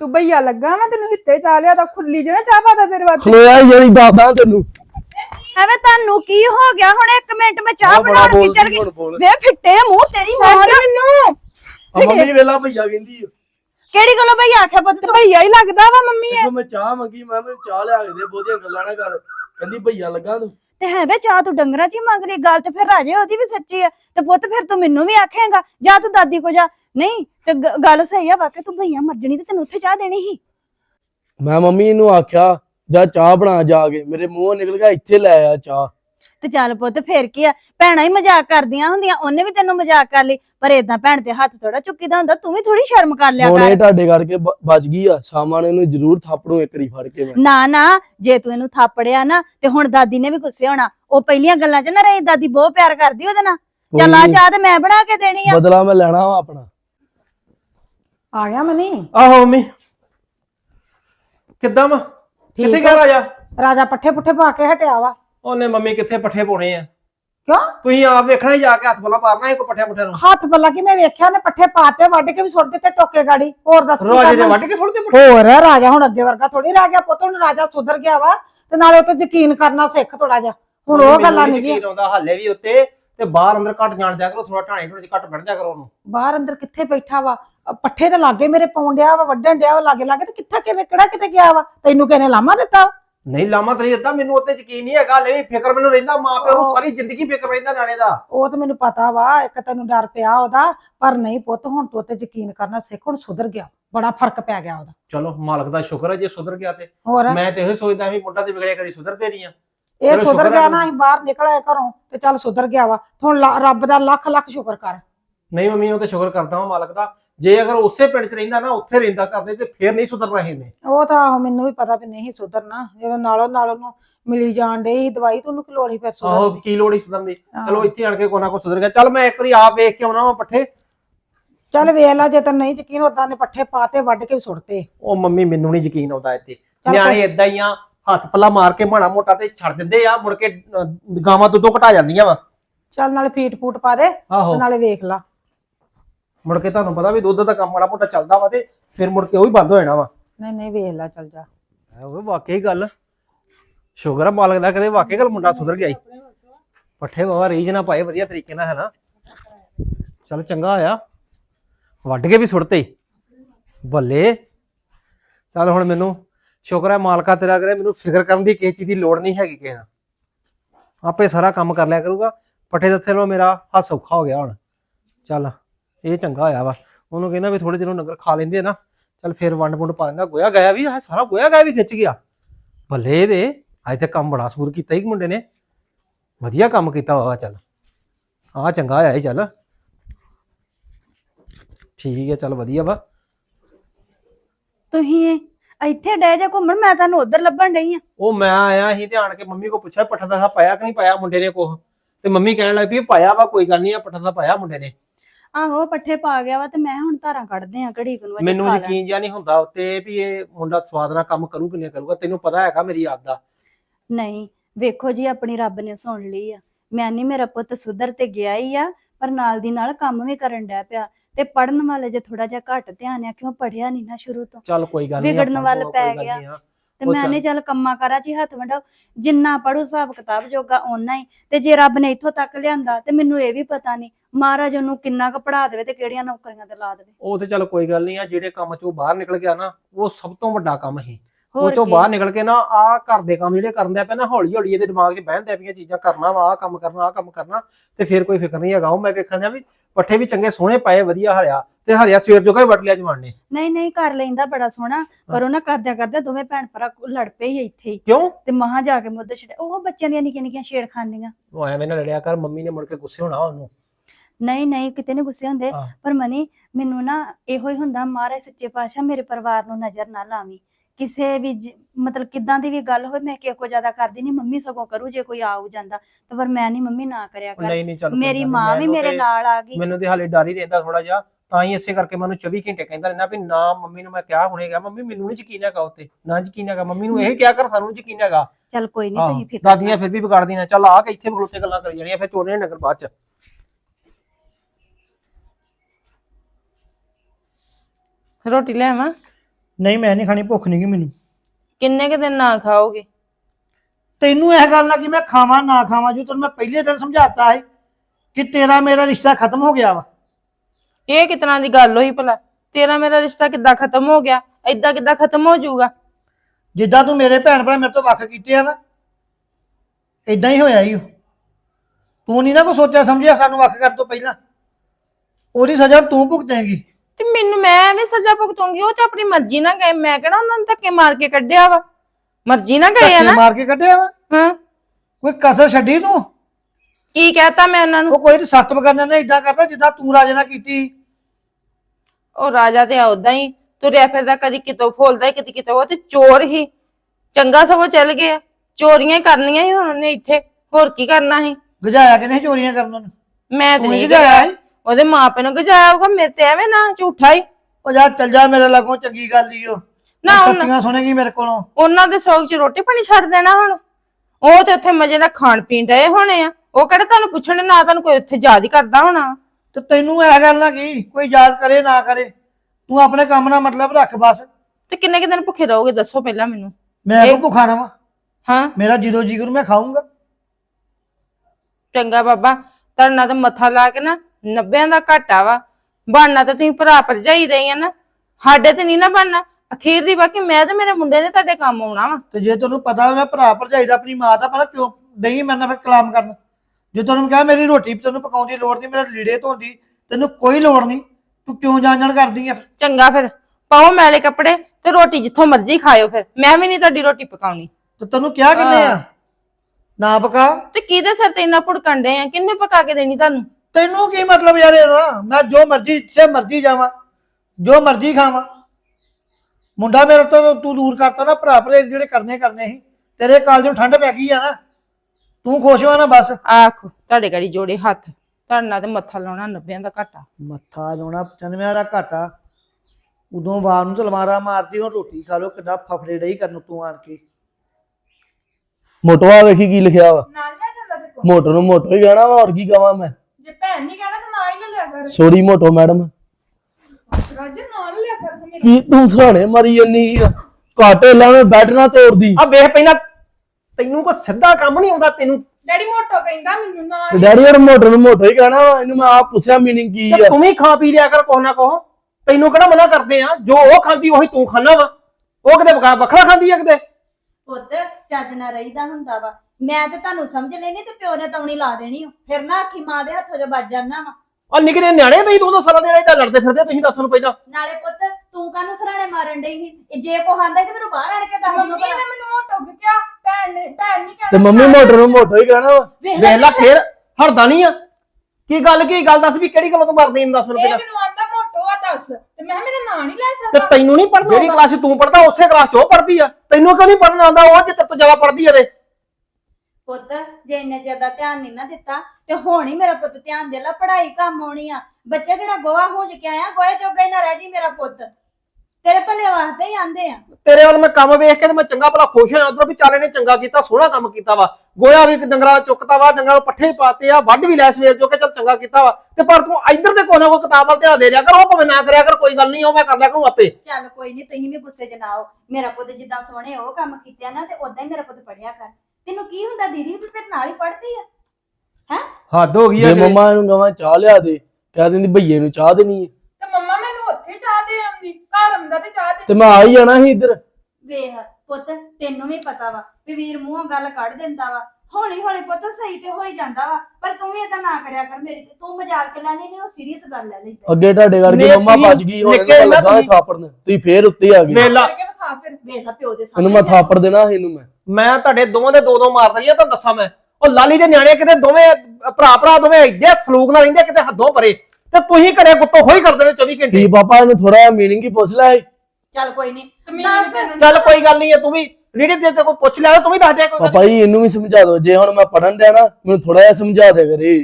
ਤੂੰ ਭਈਆ ਲੱਗਾ ਵਾ ਤੈਨੂੰ ਹਿੱਤੇ ਚਾ ਲਿਆ ਤਾਂ ਖੁੱਲੀ ਜਿਹੜਾ ਚਾਹ ਪਾਦਾ ਤੇਰੇ ਵਾਸਤੇ। ਖਲੋਇਆ ਹੀ ਜਿਹੜੀ ਦੱਸਦਾ ਤੈਨੂੰ। ਐਵੇਂ ਤੁਹਾਨੂੰ ਕੀ ਹੋ ਗਿਆ? ਹੁਣ ਇੱਕ ਮਿੰਟ ਮੈਂ ਚਾਹ ਬਣਾਉਣ ਕੀ ਚੱਲ ਗਈ। ਵੇ ਫਿੱਟੇ ਮੂੰਹ ਤੇਰੀ ਮਾਰ ਮੈਨੂੰ। ਮੰਮੀ ਵੇਲਾ ਭਈਆ ਕਹਿੰਦੀ ਆ। ਕਿਹੜੀ ਗੱਲੋਂ ਬਈ ਆਖਿਆ ਪੁੱਤ ਤੇ ਭਈਆ ਹੀ ਲੱਗਦਾ ਵਾ ਮੰਮੀ ਜਦੋਂ ਮੈਂ ਚਾਹ ਮੰਗੀ ਮੈਂ ਮੈਂ ਚਾਹ ਲਿਆ ਕੇ ਦੇ ਬਹੁਤੀਆਂ ਗੱਲਾਂ ਨਾ ਕਰ। ਕਹਿੰਦੀ ਭਈਆ ਲੱਗਾ ਤੂੰ। ਤੇ ਹੈ ਵੇ ਚਾਹ ਤੂੰ ਡੰਗਰਾਂ 'ਚ ਹੀ ਮੰਗ ਲਈ ਗੱਲ ਤੇ ਫਿਰ ਰਾਜੇ ਉਹਦੀ ਵੀ ਸੱਚੀ ਆ। ਤੇ ਪੁੱਤ ਫਿਰ ਤੂੰ ਮੈਨੂੰ ਵੀ ਆਖੇਂਗਾ। ਜਾ ਤੂੰ ਦਾਦੀ ਕੋ ਜਾ। ਨਹੀਂ ਤੇ ਗ- ਗੱਲ ਸਹੀ ਆ ਵਾਕਿਆ ਤੂੰ ਭਈਆ ਮਰਜਣੀ ਤੇ ਤੈਨੂੰ ਉੱਥੇ ਚਾਹ ਦੇਣੀ ਸੀ। ਮੈਂ ਮੰਮੀ ਨੂੰ ਆਖਿਆ ਜਾ ਚਾਹ ਬਣਾ ਜਾ ਕੇ ਮੇਰੇ ਮੂੰਹੋਂ ਨਿਕਲ ਗਿਆ ਇੱਥੇ ਲੈ ਆ ਚਾਹ। ਤੇ ਚੱਲ ਪੁੱਤ ਫੇਰ ਕੀ ਆ? ਭੈਣਾਂ ਹੀ ਮਜ਼ਾਕ ਕਰਦੀਆਂ ਹੁੰਦੀਆਂ ਉਹਨੇ ਵੀ ਤੈਨੂੰ ਮਜ਼ਾਕ ਕਰ ਲਈ ਪਰ ਏਦਾਂ ਭੈਣ ਤੇ ਹੱਥ ਥੋੜਾ ਚੁੱਕੀਦਾ ਹੁੰਦਾ ਤੂੰ ਵੀ ਥੋੜੀ ਸ਼ਰਮ ਕਰ ਲਿਆ ਹੁਣ ਕਰ। ਇਹ ਤੁਹਾਡੇ ਕਰਕੇ ਬ- ਬਚ ਗਈ ਆ ਸਾਮਾਂ ਨੇ ਇਹਨੂੰ ਜ਼ਰੂਰ ਥਾਪੜੂ ਇੱਕ ਰੀ ਫੜ ਕੇ ਮੈਂ। ਨਾ ਨਾ ਜੇ ਤੂੰ ਇਹਨੂੰ ਥਾਪੜਿਆ ਨਾ ਤੇ ਹੁਣ ਦਾਦੀ ਨੇ ਵੀ ਗੁੱਸੇ ਹੋਣਾ ਉਹ ਪਹਿਲੀਆਂ ਗੱਲਾਂ 'ਚ ਨਾ ਰਹੀ ਦਾਦੀ ਬਹੁਤ ਪਿਆਰ ਕਰਦੀ ਉਹਦੇ ਨਾਲ। ਕੋਈ ਚੱਲ ਆ ਨੀ, ਚਾਹ ਤੇ ਮੈਂ ਬਣਾ ਕੇ ਦੇਣੀ ਆ। ਬਦਲਾ ਮੈਂ ਲੈਣਾ ਵਾ ਆਪਣਾ। ਆ ਗਿਆ ਮਨੀ? ਆਹੋ ਮੰਮੀ। ਕਿੱਦਾਂ ਵਾ? ਕਿੱਥੇ ਗਿਆ ਆ। ਰਾਜਾ? ਰਾਜਾ ਪੱਠੇ ਪੁੱਠੇ ਪਾ ਕੇ ਹਟਿਆ ਵਾ। ਉਹਨੇ ਮੰਮੀ ਕਿੱਥੇ ਪੱਠੇ ਪਾਉਣੇ ਆ? ਕਿਉਂ? ਤੁਸੀਂ ਆਪ ਵੇਖਣਾ ਹੀ ਜਾ ਕੇ ਹੱਥ ਬਲਾ ਮਾਰਨਾ ਇੱਕ ਪੱਠੇ ਪੁੱਠੇ ਨੂੰ। ਹੱਥ ਬੱਲਾ ਕਿ ਮੈਂ ਵੇਖਿਆ? ਨੇ ਪੱਠੇ ਪਾਤੇ ਵੱਢ ਕੇ ਵੀ ਸੁੱਟ ਦਿੱਤੇ ਟੋਕੇ ਗਾੜੀ। ਹੋਰ ਦੱਸ ਕੀ ਰਾਜੇ ਦੇ ਕਰਨਾ? ਵੱਢ ਕੇ ਸੁੱਟਦੇ ਪੱਠੇ? ਹੋਰ ਰਾਜਾ ਹੁਣ ਅੱਗੇ ਵਰਗਾ ਥੋੜੀ ਰਹਿ ਗਿਆ ਪੁੱਤ ਹੁਣ ਰਾਜਾ ਸੁਧਰ ਗਿਆ ਵਾ। ਤੇ ਨਾਲੇ ਉਹ ਤੇ ਯਕੀਨ ਕਰਨਾ ਸਿੱਖ ਥੋੜਾ ਜਿਹਾ। ਹੁਣ ਉਹ ਮੈਨੂੰ ਗੱਲਾਂ ਨਹੀਂ ਗੀਆਂ ਯਕੀਨ ਆਉਂਦਾ ਹਾਲੇ ਵੀ ਉੱਤੇ ਤੇ ਬਾਹਰ ਅੰਦਰ ਘੱਟ ਜਾਣ ਦਿਆ ਕਰੋ ਥੋੜਾ ਢਾਣੇ ਢੋਣੇ ਚ ਘੱਟ ਬਣ ਦਿਆ ਕਰੋ ਉਹਨੂੰ। ਬਾਹਰ ਅੰਦਰ ਕਿੱਥੇ ਬੈਠਾ ਵਾ? ਪੱਠੇ ਤੇ ਲਾਗੇ ਮੇਰੇ ਪਾਉਣ ਡਿਆ ਵਾ ਵੱਢਣ ਡਿਆ ਵਾ ਲਾਗੇ ਲਾਗੇ ਤੇ ਕਿੱਥੇ ਕਿਹਨੇ ਕਿਹੜਾ ਕਿਤੇ ਗਿਆ ਵਾ? ਤੈਨੂੰ ਕਿਹਨੇ ਲਾਮਾ ਦਿੱਤਾ ਨਹੀਂ ਲਾਮਾ ਤਰੀ ਦਿੱਤਾ ਮੈਨੂੰ ਉੱਤੇ ਯਕੀਨ ਨਹੀਂ ਹੈਗਾ ਵੀ ਫਿਕਰ ਮੈਨੂੰ ਰਹਿੰਦਾ ਮਾਂ ਪਿਓ ਨੂੰ ਸਾਰੀ ਜ਼ਿੰਦਗੀ ਫਿਕਰ ਰਹਿੰਦਾ ਨਿਆਣੇ ਦਾ। ਉਹ ਤਾਂ ਮੈਨੂੰ ਪਤਾ ਵਾ ਇੱਕ ਤੈਨੂੰ ਡਰ ਪਿਆ ਉਹਦਾ ਪਰ ਨਹੀਂ ਪੁੱਤ ਹੁਣ ਤੂੰ ਤੇ ਯਕੀਨ ਕਰਨਾ ਸਿੱਖ ਹੁਣ ਸੁਧਰ ਗਿਆ ਬੜਾ ਫ਼ਰਕ ਪੈ ਗਿਆ ਉਹਦਾ। ਚਲੋ ਮਾਲਕ ਦਾ ਸ਼ੁਕਰ ਹੈ ਜੇ ਸੁਧਰ ਗਿਆ ਤੇ। ਮੈਂ ਤੇ ਇਹ ਸੋਚਦਾ ਸੀ ਮੁੰਡਾ ਤੇ ਵਿਗੜਿਆ ਕਦੀ ਸੁਧਰਦੇ ਨਹੀਂ ਆ। ਇਹ ਸੁਧਰ ਗਿਆ ਨਾ ਅਸੀਂ ਬਾਹਰ ਨਿਕਲ ਆਏ ਘਰੋਂ ਤੇ ਚੱਲ ਸੁਧਰ ਗਿਆ ਵਾ। ਹੁਣ ਲ- ਰੱਬ ਦਾ ਲੱਖ ਲੱਖ ਸ਼ੁਕਰ ਕਰ। ਨਹੀਂ ਮੰਮੀ ਉਹ ਤੇ ਸ਼ੁਕਰ ਕਰਦਾ ਹਾਂ ਮਾਲਕ ਦਾ। ਜੇ ਅਗਰ ਉਸੇ ਪਿੰਡ 'ਚ ਰਹਿੰਦਾ ਨਾ ਉੱਥੇ ਰਹਿੰਦਾ ਕਰਦੇ ਤੇ ਫੇਰ ਨਹੀਂ ਸੁਧਰਨਾ ਇਹਨੇ ਉਹ ਤਾਂ ਆਹੋ ਮੈਨੂੰ ਵੀ ਪਤਾ ਵੀ ਨਹੀਂ ਸੁਧਰਨਾ। ਜਦੋਂ ਨਾਲੋਂ ਨਾਲ ਉਹਨੂੰ ਮਿਲੀ ਜਾਣ ਡਈ ਸੀ ਦਵਾਈ ਤੇ ਉਹਨੂੰ ਕੀ ਲੋੜ ਸੀ ਫਿਰ ਆਹੋ ਸੁਧਰਨ ਦੀ? ਕੀ ਲੋੜ ਹੀ ਸੁਧਰਨ ਦੀ? ਆਹੋ। ਚਲੋ ਇੱਥੇ ਆਣ ਕੇ ਕੋਨਾ ਕੋ ਸੁਧਰ ਗਿਆ। ਚੱਲ ਮੈਂ ਇੱਕ ਵਾਰੀ ਆਪ ਵੇਖ ਕੇ ਆਉਣਾ ਵਾ ਪੱਠੇ। ਚੱਲ ਵੇਖ ਲੈ ਜੇ ਤੈਨੂੰ ਨਹੀਂ ਯਕੀਨ ਉਦਾਂ ਨੇ ਪੱਠੇ ਪਾਤੇ ਵੱਢ ਕੇ ਵੀ ਸੁੱਟਤੇ ਉਹ ਮੰਮੀ ਮੈਨੂੰ ਨਹੀਂ ਯਕੀਨ ਆਉਂਦਾ ਇੱਥੇ। ਨਿਆਣੇ ਇਦਾਂ ਹੀ ਆ ਹੱਥ ਪੱਲਾ ਮਾਰ ਕੇ ਮਾੜਾ ਮੋਟਾ ਤੇ ਛੱਡ ਦਿੰਦੇ ਆ ਮੁੜ ਕੇ ਅਹ, ਗਾਵਾਂ ਦੁੱਧੋਂ ਘਟਾ ਜਾਂਦੀਆਂ ਵਾ। ਚੱਲ ਨਾਲੇ ਫੀਟ ਫੂਟ ਪਾ ਦੇ ਤੇ ਆਹੋ। ਨਾਲੇ ਵੇਖ ਲਾ। ਮੁੜ ਕੇ ਤੁਹਾਨੂੰ ਪਤਾ ਵੀ ਦੁੱਧ ਦਾ ਕੰਮ ਮਾੜਾ ਮੋਟਾ ਚੱਲਦਾ ਵਾ ਤੇ ਫਿਰ ਮੁੜ ਕੇ ਉਹ ਹੀ ਬੰਦ ਹੋ ਜਾਣਾ ਵਾ। ਨਹੀਂ ਨਹੀਂ ਵੇਖ ਲੈ ਚੱਲ ਜਾ। ਉਹ ਵਾਕਈ ਗੱਲ। ਸ਼ੁਗਰ ਆ ਮਾਲਕ ਦਾ ਕਦੇ ਵਾਕਈ ਗੱਲ ਮੁੰਡਾ ਸੁਧਰ ਗਿਆ ਈ। ਪੱਠੇ ਬਾਬਾ ਰੀਝ ਨਾ ਪਾਏ ਵਧੀਆ ਤਰੀਕੇ ਨਾਲ ਹੈ ਨਾ। ਚੱਲ ਚੰਗਾ ਆਇਆ। ਵੱਢ ਕੇ ਵੀ ਸੁੱਟਤੇ। ਬੱਲੇ। ਚੱਲ ਹੁਣ ਮੈਨੂੰ ਸ਼ੁਕਰ ਹੈ ਮਾਲਕਾ ਤੇਰਾ ਕਰੇ ਮੈਨੂੰ ਫਿਕਰ ਕਰਨ ਦੀ ਕਿਸੇ ਚੀਜ਼ ਦੀ ਲੋੜ ਨਹੀਂ ਹੈਗੀ ਕਿਸੇ ਨਾਲ। ਆਪੇ ਸਾਰਾ ਕੰਮ ਕਰ ਲਿਆ ਕਰੂਗਾ। ਪੱਠੇ ਦੱਥੇ ਲੋ ਮੇਰਾ ਹੱਥ ਸੌਖਾ ਹੋ ਗਿਆ ਹੁਣ। ਚੱਲ। ਇਹ ਚੰਗਾ ਹੋਇਆ ਵਾ। ਉਹਨੂੰ ਕਹਿੰਦਾ ਵੀ ਥੋੜੇ ਦਿਨੋਂ ਨਗਰ ਖਾ ਲੈਂਦੇ ਆ ਨਾ ਚੱਲ ਫਿਰ ਵੰਡ ਵੁੰਡ ਪਾ ਦਿੰਦਾ। ਗੋਇਆ ਗਿਆ ਵੀ ਆਹ ਸਾਰਾ ਗੋਇਆ ਗਿਆ ਵੀ ਖਿੱਚ ਗਿਆ। ਭੱਲੇ ਇਹਦੇ ਅੱਜ ਤੇ ਕੰਮ ਬੜਾ ਸੂਰ ਕੀਤਾ ਹੀ ਮੁੰਡੇ ਨੇ। ਵਧੀਆ ਕੰਮ ਕੀਤਾ ਵਾ ਚੱਲ। ਆ ਚੰਗਾ ਹੋਇਆ ਇਹ ਚੱਲ। ਠੀਕ ਹੈ ਚੱਲ ਵਧੀਆ ਵਾ। ਤੁਸੀਂ ਇੱਥੇ ਡੇ ਜਾ ਘੁੰਮਣ ਮੈਂ ਤੁਹਾਨੂੰ ਉਧਰ ਲੱਭਣ ਡਈ ਆ। ਉਹ ਮੈਂ ਆਇਆ ਸੀ ਤੇ ਆਣ ਕੇ ਮੰਮੀ ਕੋ ਪੁੱਛਿਆ ਪੱਠਾ ਦਾ ਪਾਇਆ ਕਿ ਨਹੀਂ ਪਾਇਆ ਮੁੰਡੇ ਨੇ ਕੋਹ ਤੇ ਮੰਮੀ ਕਹਿਣ ਲੱਗ ਪਈ ਪਾਇਆ ਵਾ ਕੋਈ ਗੱਲ ਨਹੀਂ ਆ ਪੱਠਾ ਦਾ ਪਾਇਆ ਮੁੰਡੇ ਨੇ। ਆਹੋ ਪੱਠੇ ਪਾ ਗਿਆ ਵਾ ਤੇ ਮੈਂ ਹੁਣ ਧਾਰਾਂ ਕੱਢਦੇ ਆ ਘੜੀ ਕੁ ਨੂੰ ਅਜੇ ਮੈਨੂੰ ਖਾ ਲੈਣ। ਯਕੀਨ ਜਿਹਾ ਨਹੀਂ ਹੁੰਦਾ ਉੱਤੇ ਵੀ ਇਹ ਮੁੰਡਾ ਸਵਾਦ ਨਾਲ ਕੰਮ ਕਰੂ ਕਿ ਨਹੀਂ ਕਰੂਗਾ ਤੈਨੂੰ ਪਤਾ ਹੈਗਾ ਮੇਰੀ ਆਦਤ ਦਾ। ਨਹੀਂ ਵੇਖੋ ਜੀ ਆਪਣੀ ਰੱਬ ਨੇ ਸੁਣ ਲਈ ਆ। ਮੈਂ ਨਹੀਂ ਮੇਰਾ ਪੁੱਤ ਸੁਧਰ ਤੇ ਗਿਆ ਹੀ ਆ ਪਰ ਨਾਲ ਦੀ ਨਾਲ ਕੰਮ ਵੀ ਕਰਨ ਡਿਆ ਪਿਆ। ਤੇ ਪੜਨ ਵਾਲੇ ਜੇ ਥੋੜਾ ਜਿਹਾ ਘੱਟ ਧਿਆਨ ਆ ਕਿਉਂ ਪੜਿਆ ਨਹੀਂ ਨਾ ਸ਼ੁਰੂ ਤੋਂ। ਚੱਲ ਕੋਈ ਗੱਲ ਨਹੀਂ ਵਿਗੜਨ ਵੱਲ ਪੈ ਗਿਆ। ਤੇ ਮੈਂ ਨਹੀਂ ਚੱਲ ਕੰਮਾਂ ਕਾਰਾਂ 'ਚ ਹੀ ਹੱਥ ਵੰਡਾਓ। ਜਿੰਨਾ ਪੜੂ ਹਿਸਾਬ ਕਿਤਾਬ ਜੋਗਾ ਓਨਾ ਹੀ। ਤੇ ਜੇ ਰੱਬ ਨੇ ਇੱਥੋਂ ਤੱਕ ਲਿਆਂਦਾ ਤੇ ਮੈਨੂੰ ਇਹ ਵੀ ਪਤਾ ਨਹੀਂ ਮਹਾਰਾਜ ਉਹਨੂੰ ਕਿੰਨਾ ਕੁ ਪੜਾ ਦੇਵੇ ਤੇ ਕਿਹੜੀਆਂ ਨੌਕਰੀਆਂ ਤੇ ਲਾ ਦੇਵੇ। ਉਹ ਤੇ ਚੱਲ ਕੋਈ ਗੱਲ ਨਹੀਂ ਆ ਜਿਹੜੇ ਕੰਮ ਚੋਂ ਬਾਹਰ ਨਿਕਲ ਗਿਆ ਨਾ ਉਹ ਸਭ ਤੋਂ ਵੱਡਾ ਕੰਮ ਸੀ ਉਹ ਚੋਂ। ਬਾਹਰ ਨਿਕਲ ਕੇ ਨਾ ਆ ਘਰ ਦੇ ਕੰਮ ਜਿਹੜੇ ਕਰਨ ਦੇ ਨਾ ਹੌਲੀ ਹੌਲੀ ਇਹਦੇ ਦਿਮਾਗ 'ਚ ਬਹਿੰਦੇ ਪਈਆਂ ਚੀਜ਼ਾਂ ਕਰਨਾ ਵਾ ਆ ਕੰਮ ਕਰਨਾ ਆ ਕੰਮ ਕਰਨਾ ਤੇ ਫਿਰ ਕੋਈ ਫਿਕਰ ਨਹੀਂ ਹੈਗਾ। ਉਹ ਮੈਂ ਵੇਖਣ ਦਿਆ ਵੀ ਪੱਠੇ ਵੀ ਚੰਗੇ ਸੋਹਣੇ ਪਏ ਵਧੀਆ ਹਰਿਆ ਤੇ ਹਰਿਆ ਸਵੇਰ ਜੋਗਾ ਹੀ ਵੱਟ ਲਿਆ ਜਵਾਨ ਨੇ। ਨਹੀਂ ਨਹੀਂ ਕਰ ਲੈਂਦਾ ਬੜਾ ਸੋਹਣਾ ਪਰ ਉਹ ਨਾ ਕਰਦਿਆਂ ਕਰਦਿਆਂ ਦੋਵੇਂ ਭੈਣ ਭਰਾ ਲੜ ਪਏ ਹੀ ਇੱਥੇ ਹੀ। ਕਿਉਂ? ਤੇ ਮਹਾ ਜਾ ਕੇ ਮੁੱਦ ਛੜੇ ਉਹ ਬੱਚਿਆਂ ਦੀਆਂ ਨਿੱਕੀਆਂ ਨਿੱਕੀਆਂ ਛੇੜਖਾਨੀਆਂ ਉਹ ਐਵੇਂ ਨਾ ਲੜਿਆ ਕਰ ਮੰਮੀ ਨੇ ਮੁੜ ਕੇ ਗੁੱਸੇ ਹੋਣਾ ਉਹਨੂੰ। ਨਹੀਂ ਨਹੀਂ ਕਿਤੇ ਨਹੀਂ ਗੁੱਸੇ ਹੁੰਦੇ। ਹਾਂ। ਪਰ ਮਨੀ ਮੈਨੂੰ ਨਾ ਇਹੋ ਹੀ ਹੁੰਦਾ ਮਹਾਰਾਜ ਸੱਚੇ ਪਾਤਸ਼ਾਹ ਮੇਰੇ ਪਰਿਵਾਰ ਨੂੰ ਨਜ਼ਰ ਨਾ ਲਾਵੀਂ। ਕਿਸੇ ਵੀ ਜ- ਮਤਲਬ ਕਿਦਾਂ ਦੀ ਵੀ ਗੱਲ ਹੋਏ ਮੈਂ ਕਿਸੇ ਕੋ ਜ਼ਿਆਦਾ ਕਰਦੀ ਨਹੀਂ ਮੰਮੀ ਸਗੋਂ ਕਰੂ ਜੇ ਕੋਈ ਆਉ ਜਾਂਦਾ ਤੇ ਪਰ ਮੈਂ ਨਹੀਂ ਮੰਮੀ ਨਾ ਕਰਿਆ ਕਰ ਨਹੀਂ ਨਹੀਂ ਚੱਲ ਕੋਈ ਮੇਰੀ ਗੱਲ ਨੀ, ਮਾਂ ਵੀ ਮੈਨੂੰ ਮੇਰੇ ਤੇ- ਨਾਲ ਆ ਗਈ। ਮੈਨੂੰ ਤੇ ਹਾਲੇ ਡਰ ਹੀ ਰਹਿੰਦਾ ਥੋੜਾ ਜਿਹਾ ਤਾਂ ਹੀ ਇਸੇ ਕਰਕੇ ਮੈਨੂੰ 24 ਘੰਟੇ ਕਹਿੰਦਾ ਰਹਿਣਾ ਵੀ ਨਾ ਮੰਮੀ ਨੂੰ ਮੈਂ ਕਿਹਾ ਹੁਣੇ ਗਿਆ ਮੰਮੀ ਮੈਨੂੰ ਨਹੀਂ ਯਕੀਨ ਹੈਗਾ ਉੱਤੇ ਨਾ ਯਕੀਨ ਹੈਗਾ ਮੰਮੀ ਨੂੰ ਇਹ ਕਿਹਾ ਕਰ ਸਾਨੂੰ ਨੀ ਯਕੀਨ ਹੈਗਾ। ਚੱਲ ਕੋਈ ਨਹੀਂ ਆਹੋ, ਤੁਸੀਂ ਫਿਕਰ ਦਾਦੀਆਂ ਫਿਰ ਵੀ ਵਿਗਾੜਦੀਆਂ ਚੱਲ ਆ ਕੇ ਇੱਥੇ ਬਲੋਤੇ ਗੱਲਾਂ ਕਰੀ ਜਾਣੀਆਂ ਫਿਰ ਚੋਰੀਆਂ ਨਗਰ ਬਾਅਦ ਚ। ਰੋਟੀ ਲੈ ਆਵਾਂ? ਨਹੀਂ ਮੈਂ ਨਹੀਂ ਖਾਣੀ ਭੁੱਖ ਨਹੀਂ ਗੀ ਮੈਨੂੰ। ਕਿੰਨੇ ਕੁ ਦਿਨ ਨਾ ਖਾਓਗੇ? ਤੈਨੂੰ ਇਹ ਗੱਲ ਨਾ ਕਿ ਮੈਂ ਖਾਵਾਂ ਨਾ ਖਾਵਾਂ ਜੋ ਤੈਨੂੰ ਮੈਂ ਪਹਿਲੇ ਦਿਨ ਸਮਝਾਤਾ ਹੈ ਕਿ ਤੇਰਾ ਮੇਰਾ ਰਿਸ਼ਤਾ ਖਤਮ ਹੋ ਗਿਆ ਵਾ। ਇਹ ਕਿਤਨਾ ਦੀ ਗੱਲ ਹੋਈ ਭਲਾ? ਤੇਰਾ ਮੇਰਾ ਰਿਸ਼ਤਾ ਕਿੱਦਾਂ ਖਤਮ ਹੋ ਗਿਆ? ਏਦਾਂ ਕਿੱਦਾਂ ਖਤਮ ਹੋ ਜਾਊਗਾ? ਜਿੱਦਾਂ ਤੂੰ ਮੇਰੇ ਭੈਣ ਭਰਾ ਮੇਰੇ ਤੋਂ ਵੱਖ ਕੀਤੇ ਆ ਨਾ ਇਦਾਂ ਹੀ ਹੋਇਆ ਹੀ ਤੂੰ ਨਹੀਂ ਨਾ ਕੋ ਸੋਚਿਆ ਸਮਝਿਆ ਸਾਨੂੰ ਵੱਖ ਕਰਨ ਤੋਂ ਪਹਿਲਾਂ। ਉਹਦੀ ਸਜ਼ਾ ਤੂੰ ਭੁਗਤੇਂਗੀ। ਤੇ ਮੈਨੂੰ ਮੈਂ ਐਵੇਂ ਸਜ਼ਾ ਭੁਗਤੂੰਗੀ ਉਹ ਤੇ ਆਪਣੀ ਮਰਜ਼ੀ ਨਾਲ ਗਏ। ਮੈਂ ਕਿਹੜਾ ਉਹਨਾਂ ਨੂੰ ਧੱਕੇ ਮਾਰ ਕੇ ਕੱਢਿਆ ਵਾ? ਮਰਜ਼ੀ ਨਾਲ ਗਏ ਆ ਧੱਕੇ ਨਾ? ਮਾਰ ਕੇ ਕੱਢਿਆ ਵਾ? ਹਾਂ। ਕੋਈ ਕਸਰ ਛੱਡੀ ਤੂੰ? ਕੀ ਕਹਿਤਾ ਮੈਂ ਉਹਨਾਂ ਨੂੰ? ਉਹ ਕੋਈ ਤੇ ਸੱਤ ਬਗਾਨਿਆਂ ਨੇ ਇਦਾਂ ਕਰਦਾ ਜਿੱਦਾਂ ਤੂੰ ਰਾਜੇ ਨਾਲ ਕੀਤੀ ਉਹ ਰਾਜਾ ਤੇ ਉਦਾਂ ਹੀ ਤੁਰਿਆ ਫਿਰਦਾ ਕਦੀ ਕਿਤੋਂ ਫੋਲਦਾ ਕਦੀ ਕਿਤੋਂ ਉਹ ਤੇ ਚੋਰ ਹੀ। ਚੰਗਾ ਸਗੋਂ ਚੱਲ ਗਿਆ। ਚੋਰੀਆਂ ਹੀ ਕਰਨੀਆਂ ਸੀ ਹੁਣ ਉਹਨੇ ਇੱਥੇ। ਹੋਰ ਕੀ ਕਰਨਾ ਸੀ? ਗਜਾਇਆ ਕਿ ਨਹੀਂ ਚੋਰੀਆਂ ਕਰਨ ਨੂੰ ਮੈਂ ਤੇ ਤੂੰ ਹੀ ਨਹੀਂ ਗਜਾਇਆ। ਸੀ? ਉਹਦੇ ਮਾਪੇ ਨੂੰ ਗਜਾਇਆ ਹੋਊਗਾ ਮੇਰੇ ਤੇ ਐਵੇਂ ਨਾ ਝੂਠਾ ਹੀ। ਉਹ ਜਾ ਚੱਲ ਜਾ ਮੇਰੇ ਲਾਗੋਂ ਚੰਗੀ ਗੱਲ ਈ ਓ। ਨਾ ਸੱਚੀਆਂ ਸੁਣੇਗੀ ਮੇਰੇ ਕੋਲੋਂ। ਉਹਨਾਂ ਦੇ ਸੌਗ 'ਚ ਰੋਟੀ ਪਾਣੀ ਛੱਡ ਦੇਣਾ ਹੁਣ। ਉਹ ਤੇ ਉੱਥੇ ਮਜੇ ਨਾਲ ਖਾਣ ਪੀਣ ਡਏ ਹੋਣੇ ਆ। ਉਹ ਕਿਹੜਾ ਤੁਹਾਨੂੰ ਪੁੱਛਣ ਨਾ ਤੁਹਾਨੂੰ ਕੋਈ ਉੱਥੇ ਯਾਦ ਹੀ ਕਰਦਾ ਹੋਣਾ। ਤੇ ਤੈਨੂੰ ਇਹ ਗੱਲ ਨਾ ਕੀ ਕੋਈ ਯਾਦ ਕਰੇ ਨਾ ਕਰੇ। ਤੂੰ ਆਪਣੇ ਕੰਮ ਨਾਲ ਮਤਲਬ ਰੱਖ ਬਸ। ਤੇ ਕਿੰਨੇ ਕਿ ਦਿਨ ਭੁੱਖੇ ਰਹੋਗੇ ਦੱਸੋ ਪਹਿਲਾਂ ਮੈਨੂੰ। ਮੈਂ ਕੋ ਭੁੱਖਾ ਰਵਾਂ। ਹਾਂ। ਮੇਰਾ ਜਦੋਂ ਜੀ ਕਰੂ ਮੈਂ ਖਾਊਂਗਾ। ਚੰਗਾ ਬਾਬਾ ਤਰਨਾ ਤੇ ਮੱਥਾ ਲਾ ਕੇ ਨਾ 90 ਦਾ ਘਾਟਾ ਵਾ। ਬਣਨਾ ਤੇ ਤੁਸੀਂ ਭਰਾ ਭਰਜਾਈ ਦੇ ਆ ਨਾ। ਸਾਡੇ ਤੇ ਨਹੀਂ ਨਾ ਬਣਨਾ। ਅਖੀਰ ਦੀ ਬਾਕੀ ਮੈਂ ਤੇ ਮੇਰੇ ਮੁੰਡੇ ਨੇ ਤੁਹਾਡੇ ਕੰਮ ਆਉਣਾ ਵਾ। ਤੇ ਜੇ ਤੈਨੂੰ ਪਤਾ ਮੈਂ ਭਰਾ ਭਰਜਾਈ ਦਾ ਆਪਣੀ ਮਾਂ ਦਾ ਪਤਾ ਕਿਉਂ ਨਹੀਂ ਮੇਰੇ ਨਾਲ ਫਿਰ ਕਲਾਮ ਕਰਨ? ਜੇ ਤੈਨੂੰ ਕਿਹਾ ਮੇਰੀ ਰੋਟੀ ਤੈਨੂੰ ਪਕਾਉਣ ਦੀ ਲੋੜ ਨਹੀਂ ਮੇਰਾ ਲੀੜੇ ਧੋਂਦੀ ਤੈਨੂੰ ਕੋਈ ਲੋੜ ਨਹੀਂ। ਤੂੰ ਕਿਉਂ ਜਾਣ ਜਾਣ ਕਰਦੀ ਆ? ਚੰਗਾ ਫਿਰ ਪਾਓ ਮੈਲੇ ਕੱਪੜੇ ਤੇ ਰੋਟੀ ਜਿੱਥੋਂ ਮਰਜ਼ੀ ਖਾਇਓ ਫਿਰ। ਮੈਂ ਵੀ ਨਹੀਂ ਤੁਹਾਡੀ ਰੋਟੀ ਪਕਾਉਣੀ। ਤੇ ਤੈਨੂੰ ਕਿਹਾ ਕਿੰਨੇ ਆ? ਨਾ ਪਕਾ। ਤੇ ਕਿਹਦੇ ਸਿਰ ਤੇ ਇੰਨਾ ਭੁੜਕਣ ਡਏ ਆ? ਕਿੰਨੇ ਪਕਾ ਕੇ ਦੇਣੀ ਤੁਹਾਨੂੰ? ਤੈਨੂੰ ਕੀ ਮਤਲਬ ਯਾਰ ਇਹਦਾ? ਮੈਂ ਜੋ ਮਰਜ਼ੀ ਜਿੱਥੇ ਮਰਜ਼ੀ ਜਾਵਾਂ ਜੋ ਮਰਜ਼ੀ ਖਾਵਾਂ। ਮੁੰਡਾ ਮੇਰਾ ਤੋਂ ਤੂੰ ਦੂਰ ਕਰਤਾ ਨਾ ਭਰਾ ਭਰੇ ਜਿਹੜੇ ਕਰਨੇ ਕਰਨੇ ਸੀ। ਤੇਰੇ ਕਾਲਜ ਨੂੰ ਠੰਡ ਪੈ ਗਈ ਆ ਨਾ। ਤੂੰ ਖੁਸ਼ ਹੋਆ ਨਾ ਬਸ। ਆਖੋ ਤੁਹਾਡੇ ਗੜੀ ਜੋੜੇ ਹੱਥ। ਤੁਹਾਡੇ ਨਾਲ ਤੇ ਮੱਥਾ ਲਾਉਣਾ 90 ਦਾ ਘਾਟਾ। ਮੱਥਾ ਲਾਉਣਾ 95 ਦਾ ਘਾਟਾ। ਉਦੋਂ ਬਾਹਰ ਨੂੰ ਤਲਵਾਰਾ ਮਾਰਦੀ ਹੁਣ ਰੋਟੀ ਖਾ ਲੋ ਕਿੰਨਾ ਫਫੜੇ ਡਈ ਕਰਨ ਤੂੰ ਆਣ ਕੇ। ਮੋਟਵਾ ਵੇਖੀ ਕੀ ਲਿਖਿਆ ਵਾ। ਨਾਲ ਲੈ ਜਾਂਦਾ ਤੇ ਮੋਟੋ ਨੂੰ ਮੋਟੋ ਹੀ ਕਹਿਣਾ ਵਾ ਹੋਰ ਕੀ ਕਵਾਂ ਮੈਂ। ਜੇ ਭੈਣ ਨਹੀਂ ਕਹਿਣਾ ਤਾਂ ਨਾ ਹੀ ਲੈ ਲਿਆ ਕਰ। ਸੋਰੀ ਮੋਟੋ ਮੈਡਮ। ਰਾਜੇ ਨਾਲ ਲਿਆ ਕਰ ਤੂੰ ਮੇਰੇ ਕੀ ਤੂੰ ਸਹਾਣੇ ਮਰੀ ਜੰਨੀ ਘਾਟੇ ਲਾਵੇਂ ਬੈਠ ਨਾ ਤੋੜਦੀ। ਆ ਵੇਖ ਪਹਿਲਾਂ ਤੈਨੂੰ ਕੋਈ ਸਿੱਧਾ ਕੰਮ ਨਹੀਂ ਆਉਂਦਾ ਤੈਨੂੰ ਡੈਡੀ ਮੋਟੋ ਕਹਿੰਦਾ ਮੈਨੂੰ ਨਾ ਤੇ ਡੈਡੀ ਯਾਰ ਮੋਟੋ ਨੂੰ ਮੋਟੋ ਹੀ ਕਹਿਣਾ ਵਾ ਇਹਨੂੰ ਮੈਂ ਆਪ ਪੁੱਛਿਆ ਮੀਨਿੰਗ ਕੀ ਤੇ ਆ। ਤੂੰ ਵੀ ਖਾ ਪੀ ਲਿਆ ਕਰ ਕੋਹ ਨਾ ਕੋਹ ਤੈਨੂੰ ਕਿਹੜਾ ਮਨਾ ਕਰਦੇ ਆ? ਜੋ ਉਹ ਖਾਂਦੀ ਉਹੀ ਤੂੰ ਖਾਣਾ ਵਾ। ਉਹ ਕਿਤੇ ਵਗਾ- ਵੱਖਰਾ ਖਾਂਦੀ ਆ ਕਿਤੇ? ਪੁੱਤ ਚੱਜ ਨਾਲ ਰਹੀਦਾ ਹੁੰਦਾ ਵਾ। ਮੈਂ ਤੇ ਤੁਹਾਨੂੰ ਸਮਝ ਲੈਣੀ ਤੇ ਪਿਓ ਨੇ ਤੌਣੀ ਲਾ ਦੇਣੀ ਓ। ਫਿਰ ਨਾ ਆਖੀ ਮਾਂ ਦੇ ਹੱਥੋਂ ਜੋ ਵੱਜ ਜਾਣਾ ਵਾ। ਆ ਨਿੱਕੇ ਨਿੱਕੇ ਨਿਆਣੇ ਤੁਸੀਂ ਦੋ ਦੋ ਸਾਲਾਂ ਦੇ ਜਿਹੜੇ ਤਾਂ ਲੜਦੇ ਫਿਰਦੇ ਤੁਸੀਂ ਦੱਸ ਨੂੰ ਪਹਿਲਾਂ। ਨਾਲੇ ਪੁੱਤ ਤੂੰ ਕਾਹਨੂੰ ਸਰਾਣੇ ਮਾਰਨ ਡਈ ਸੀ? ਜੇ ਕੋ ਆਂਦਾ ਤੇ ਮੈਨੂੰ ਬਾਹਰ ਆਣ ਕੇ ਦੱਸ ਦਿਓ ਮੰਮੀ ਨੇ ਮੈਨੂੰ ਮੋਟੋ ਕਿ ਕਿਹਾ ਭੈਣ ਨੇ ਭੈਣ ਨਹੀਂ ਕਹਿਣਾ ਤੇ ਮੰਮੀ ਮੋਟੋ ਨੂੰ ਮੋਟੋ ਹੀ ਕਹਿਣਾ ਵਾ। ਵੇਖ ਵੇਖ ਲੈ ਫੇਰ ਹਰਦਾ ਨਹੀਂ ਆ। ਕੀ ਗੱਲ ਕੀ ਗੱਲ ਦੱਸ ਵੀ ਕਿਹੜੀ ਗੱਲੋਂ ਤੂੰ ਮਰਦੀ ਇਹਨੂੰ ਦੱਸ ਮੈਨੂੰ ਇਹ ਪਹਿਲਾਂ। ਮੈਨੂੰ ਆਂਦਾ ਮੋਟੋ ਆ ਦੱਸ। ਤੇ ਮੈਂ ਕਿਹਾ ਮੇਰਾ ਨਾਂ ਨਹੀਂ ਲੈ ਤੇ ਸਕਦਾ ਤੈਨੂੰ ਨਹੀਂ ਪੜਦਾ ਜਿਹੜੀ ਕਲਾਸ 'ਚ ਤੂੰ ਪੜਦਾ ਉਸੇ ਕਲਾਸ 'ਚ ਉਹ ਪੜਦੀ ਆ। ਤੈਨੂੰ ਕਿਉਂ ਨਹੀਂ ਪੜਨਾ ਆਉਂਦਾ? ਉਹ ਜਿੱਤੇ ਤੋਂ ਜ਼ਿਆਦਾ ਪੜਦੀ ਆ ਤੇ। ਪੁੱਤ ਜੇ ਇੰਨੇ ਚਿਰ ਦਾ ਧਿਆਨ ਨਹੀਂ ਨਾ ਦਿੱਤਾ ਤੇ ਹੁਣ ਹੀ ਮੇਰਾ ਪੁੱਤ ਧਿਆਨ ਦੇ ਲੈ ਪੜ੍ਹਾਈ ਕੰਮ ਆਉਣੀ ਆ। ਬੱਚੇ ਜਿਹੜਾ ਗੋਹਾ ਹੋ ਕੇ ਆਇਆ ਗੋਹੇ ਜੋਗਾ ਹੀ ਨਾ ਰਹਿ ਜੀ ਮੇਰਾ ਪੁੱਤ। ਤੇਰੇ ਭਲੇ ਵਾਸਤੇ ਹੀ ਆਂਦੇ ਆ। ਤੇਰੇ ਵੱਲ ਮੈਂ ਕੰਮ ਵੇਖ ਕੇ ਤੇ ਮੈਂ ਚੰਗਾ ਭਲਾ ਖੁਸ਼ ਹੋਇਆ ਉਧਰੋਂ ਵੀ ਚੱਲ ਇਹਨੇ ਚੰਗਾ ਕੀਤਾ ਸੋਹਣਾ ਕੰਮ ਕੀਤਾ ਵਾ। ਗੋਇਆ ਵੀ ਡੰਗਰਾਂ ਚੁੱਕਤਾ ਵਾ ਡੰਗਰਾਂ ਨੂੰ ਪੱਠੇ ਪਾਤੇ ਆ ਵੱਢ ਵੀ ਲੈ ਸਵੇਰ ਚੁੱਕ ਕੇ ਚੱਲ ਚੰਗਾ ਕੀਤਾ ਵਾ। ਤੇ ਪਰ ਤੂੰ ਇੱਧਰ ਤੇ ਕੋਈ ਨਾ ਕੋਈ ਕਿਤਾਬ ਵੱਲ ਧਿਆਨ ਦੇ ਦਿਆ ਕਰ ਉਹ ਭਾਵੇਂ ਨਾ ਕਰਿਆ ਕਰ ਕੋਈ ਗੱਲ ਨਹੀਂ ਉਹ ਮੈਂ ਕਰ ਲਿਆ ਕਰੂੰ ਆਪੇ। ਚੱਲ ਕੋਈ ਨਹੀਂ ਤੁਸੀਂ ਵੀ ਗੁੱਸੇ 'ਚ ਨਾ ਆਓ। ਮੇਰਾ ਪੁੱਤ ਜਿੱਦਾਂ ਸੋਹਣੇ ਉਹ ਕੰਮ ਕੀਤੇ ਆ ਨਾ ਤੇ ਉਦਾਂ ਹੀ ਮੇਰਾ ਪੁੱਤ ਪੜਿਆ ਕਰ। ਤੈਨੂੰ ਕੀ ਹੁੰਦਾ ਦੀਦੀ? ਵੀ ਤਾਂ ਤੇਰੇ ਨਾਲ ਹੀ ਪੜਦੀ ਆ। ਹੱਦ ਹੋ ਗਈ ਜੇ ਮੰਮਾ ਇਹਨੂੰ ਕਹਾਂ ਚਾਹ ਲਿਆ ਦੇ ਕਹਿ ਦਿੰਦੀ ਭਈਏ ਨੂੰ ਚਾਹ ਦੇਣੀ ਹੈ ਤੇ ਮੰਮਾ ਮੈਨੂੰ ਉੱਥੇ ਚਾਹ ਦੇ ਆਉਂਦੀ ਘਰ ਆਉਂਦਾ ਤੇ ਚਾਹ ਦੇ ਤੇ ਮੈਂ ਆ ਹੀ ਜਾਣਾ ਸੀ ਇੱਧਰ। ਵੇਖ ਪੁੱਤ ਤੈਨੂੰ ਵੀ ਪਤਾ ਵਾ ਵੀ ਵੀਰ ਮੂੰਹੋਂ ਗੱਲ ਕੱਢ ਦਿੰਦਾ ਵਾ। ਹੌਲੀ ਹੌਲੀ ਪੁੱਤ ਸਹੀ ਤੇ ਹੋ ਹੀ ਜਾਂਦਾ ਵਾ ਪਰ ਤੂੰ ਵੀ ਏਦਾਂ ਨਾ ਕਰਿਆ ਕਰ ਮੇਰੇ ਤੇ। ਤੂੰ ਮਜ਼ਾਕ ਚ ਲੈਣੀ ਨਹੀਂ ਉਹ ਸੀਰੀਅਸ ਗੱਲ ਲੈ ਲੈਂਦਾ ਅੱਗੇ ਤੁਹਾਡੇ ਕਰਕੇ ਨੇ ਮੰਮਾ ਭੱਜ ਗਈ ਹੁਣ ਨਿੱਕੇ ਇਹਨੂੰ ਨਾ ਲੱਗਾ ਤੁਸੀਂ- ਥਾਪੜਨ ਤੁਸੀਂ ਫੇਰ ਉੱਤੇ ਆ ਗਏ। ਮੇਲਾ ਕਰਕੇ ਵਿਖਾ ਫਿਰ ਵੇਖ ਲਾ ਪਿਓ ਦੇ ਇਹਨੂੰ ਸਾਹਮਣੇ ਮੈਂ ਥਾਪੜ ਦੇਣਾ ਸੀ ਇਹਨੂੰ ਮੈਂ। ਮੈਂ ਤੁਹਾਡੇ ਦੋਵਾਂ ਦੇ ਦੋ ਦੋ ਮਾਰ ਦਣੀ ਆ ਤੁਹਾਨੂੰ ਦੱਸਾਂ ਮੈਂ। ਉਹ ਲਾਲੀ ਦੇ ਨਿਆਣੇ ਕਿਤੇ ਦੋਵੇਂ ਭਰਾ ਭਰਾ ਦੋਵੇਂ ਐਡੇ ਸਲੂਕ ਨਾਲ ਰਹਿੰਦੇ ਕਿਤੇ ਹੱਦੋਂ ਪਰੇ। ਤੇ ਤੁਸੀਂ ਘਰੇ ਗੁੱਟੋ ਹੋਈ ਕਰਦੇ ਨੇ 24 ਘੰਟੇ। ਕੀ ਪਾਪਾ ਇਹਨੂੰ ਥੋੜਾ ਮੀਨਿੰਗ ਹੀ ਪੁੱਛ ਲੈ। ਚੱਲ ਕੋਈ ਨਹੀਂ ਤੇ ਤੈਨੂੰ ਚੱਲ ਕੋਈ ਗੱਲ ਨਹੀਂ ਹੈ ਤੂੰ ਵੀ ਰੀੜੀ ਤੇ ਕੋਈ ਪੁੱਛ ਲਿਆ ਤਾਂ ਤੂੰ ਵੀ ਦੱਸ ਦੇ ਕੋਈ ਗੱਲ ਪਾਪਾ ਜੀ ਇਹਨੂੰ ਵੀ ਸਮਝਾ ਦਿਓ। ਜੇ ਹੁਣ ਮੈਂ ਪੜਨ ਡਿਆ ਨਾ ਮੈਨੂੰ ਥੋੜਾ ਜਿਹਾ ਸਮਝਾ ਦੇ ਕਰੇ।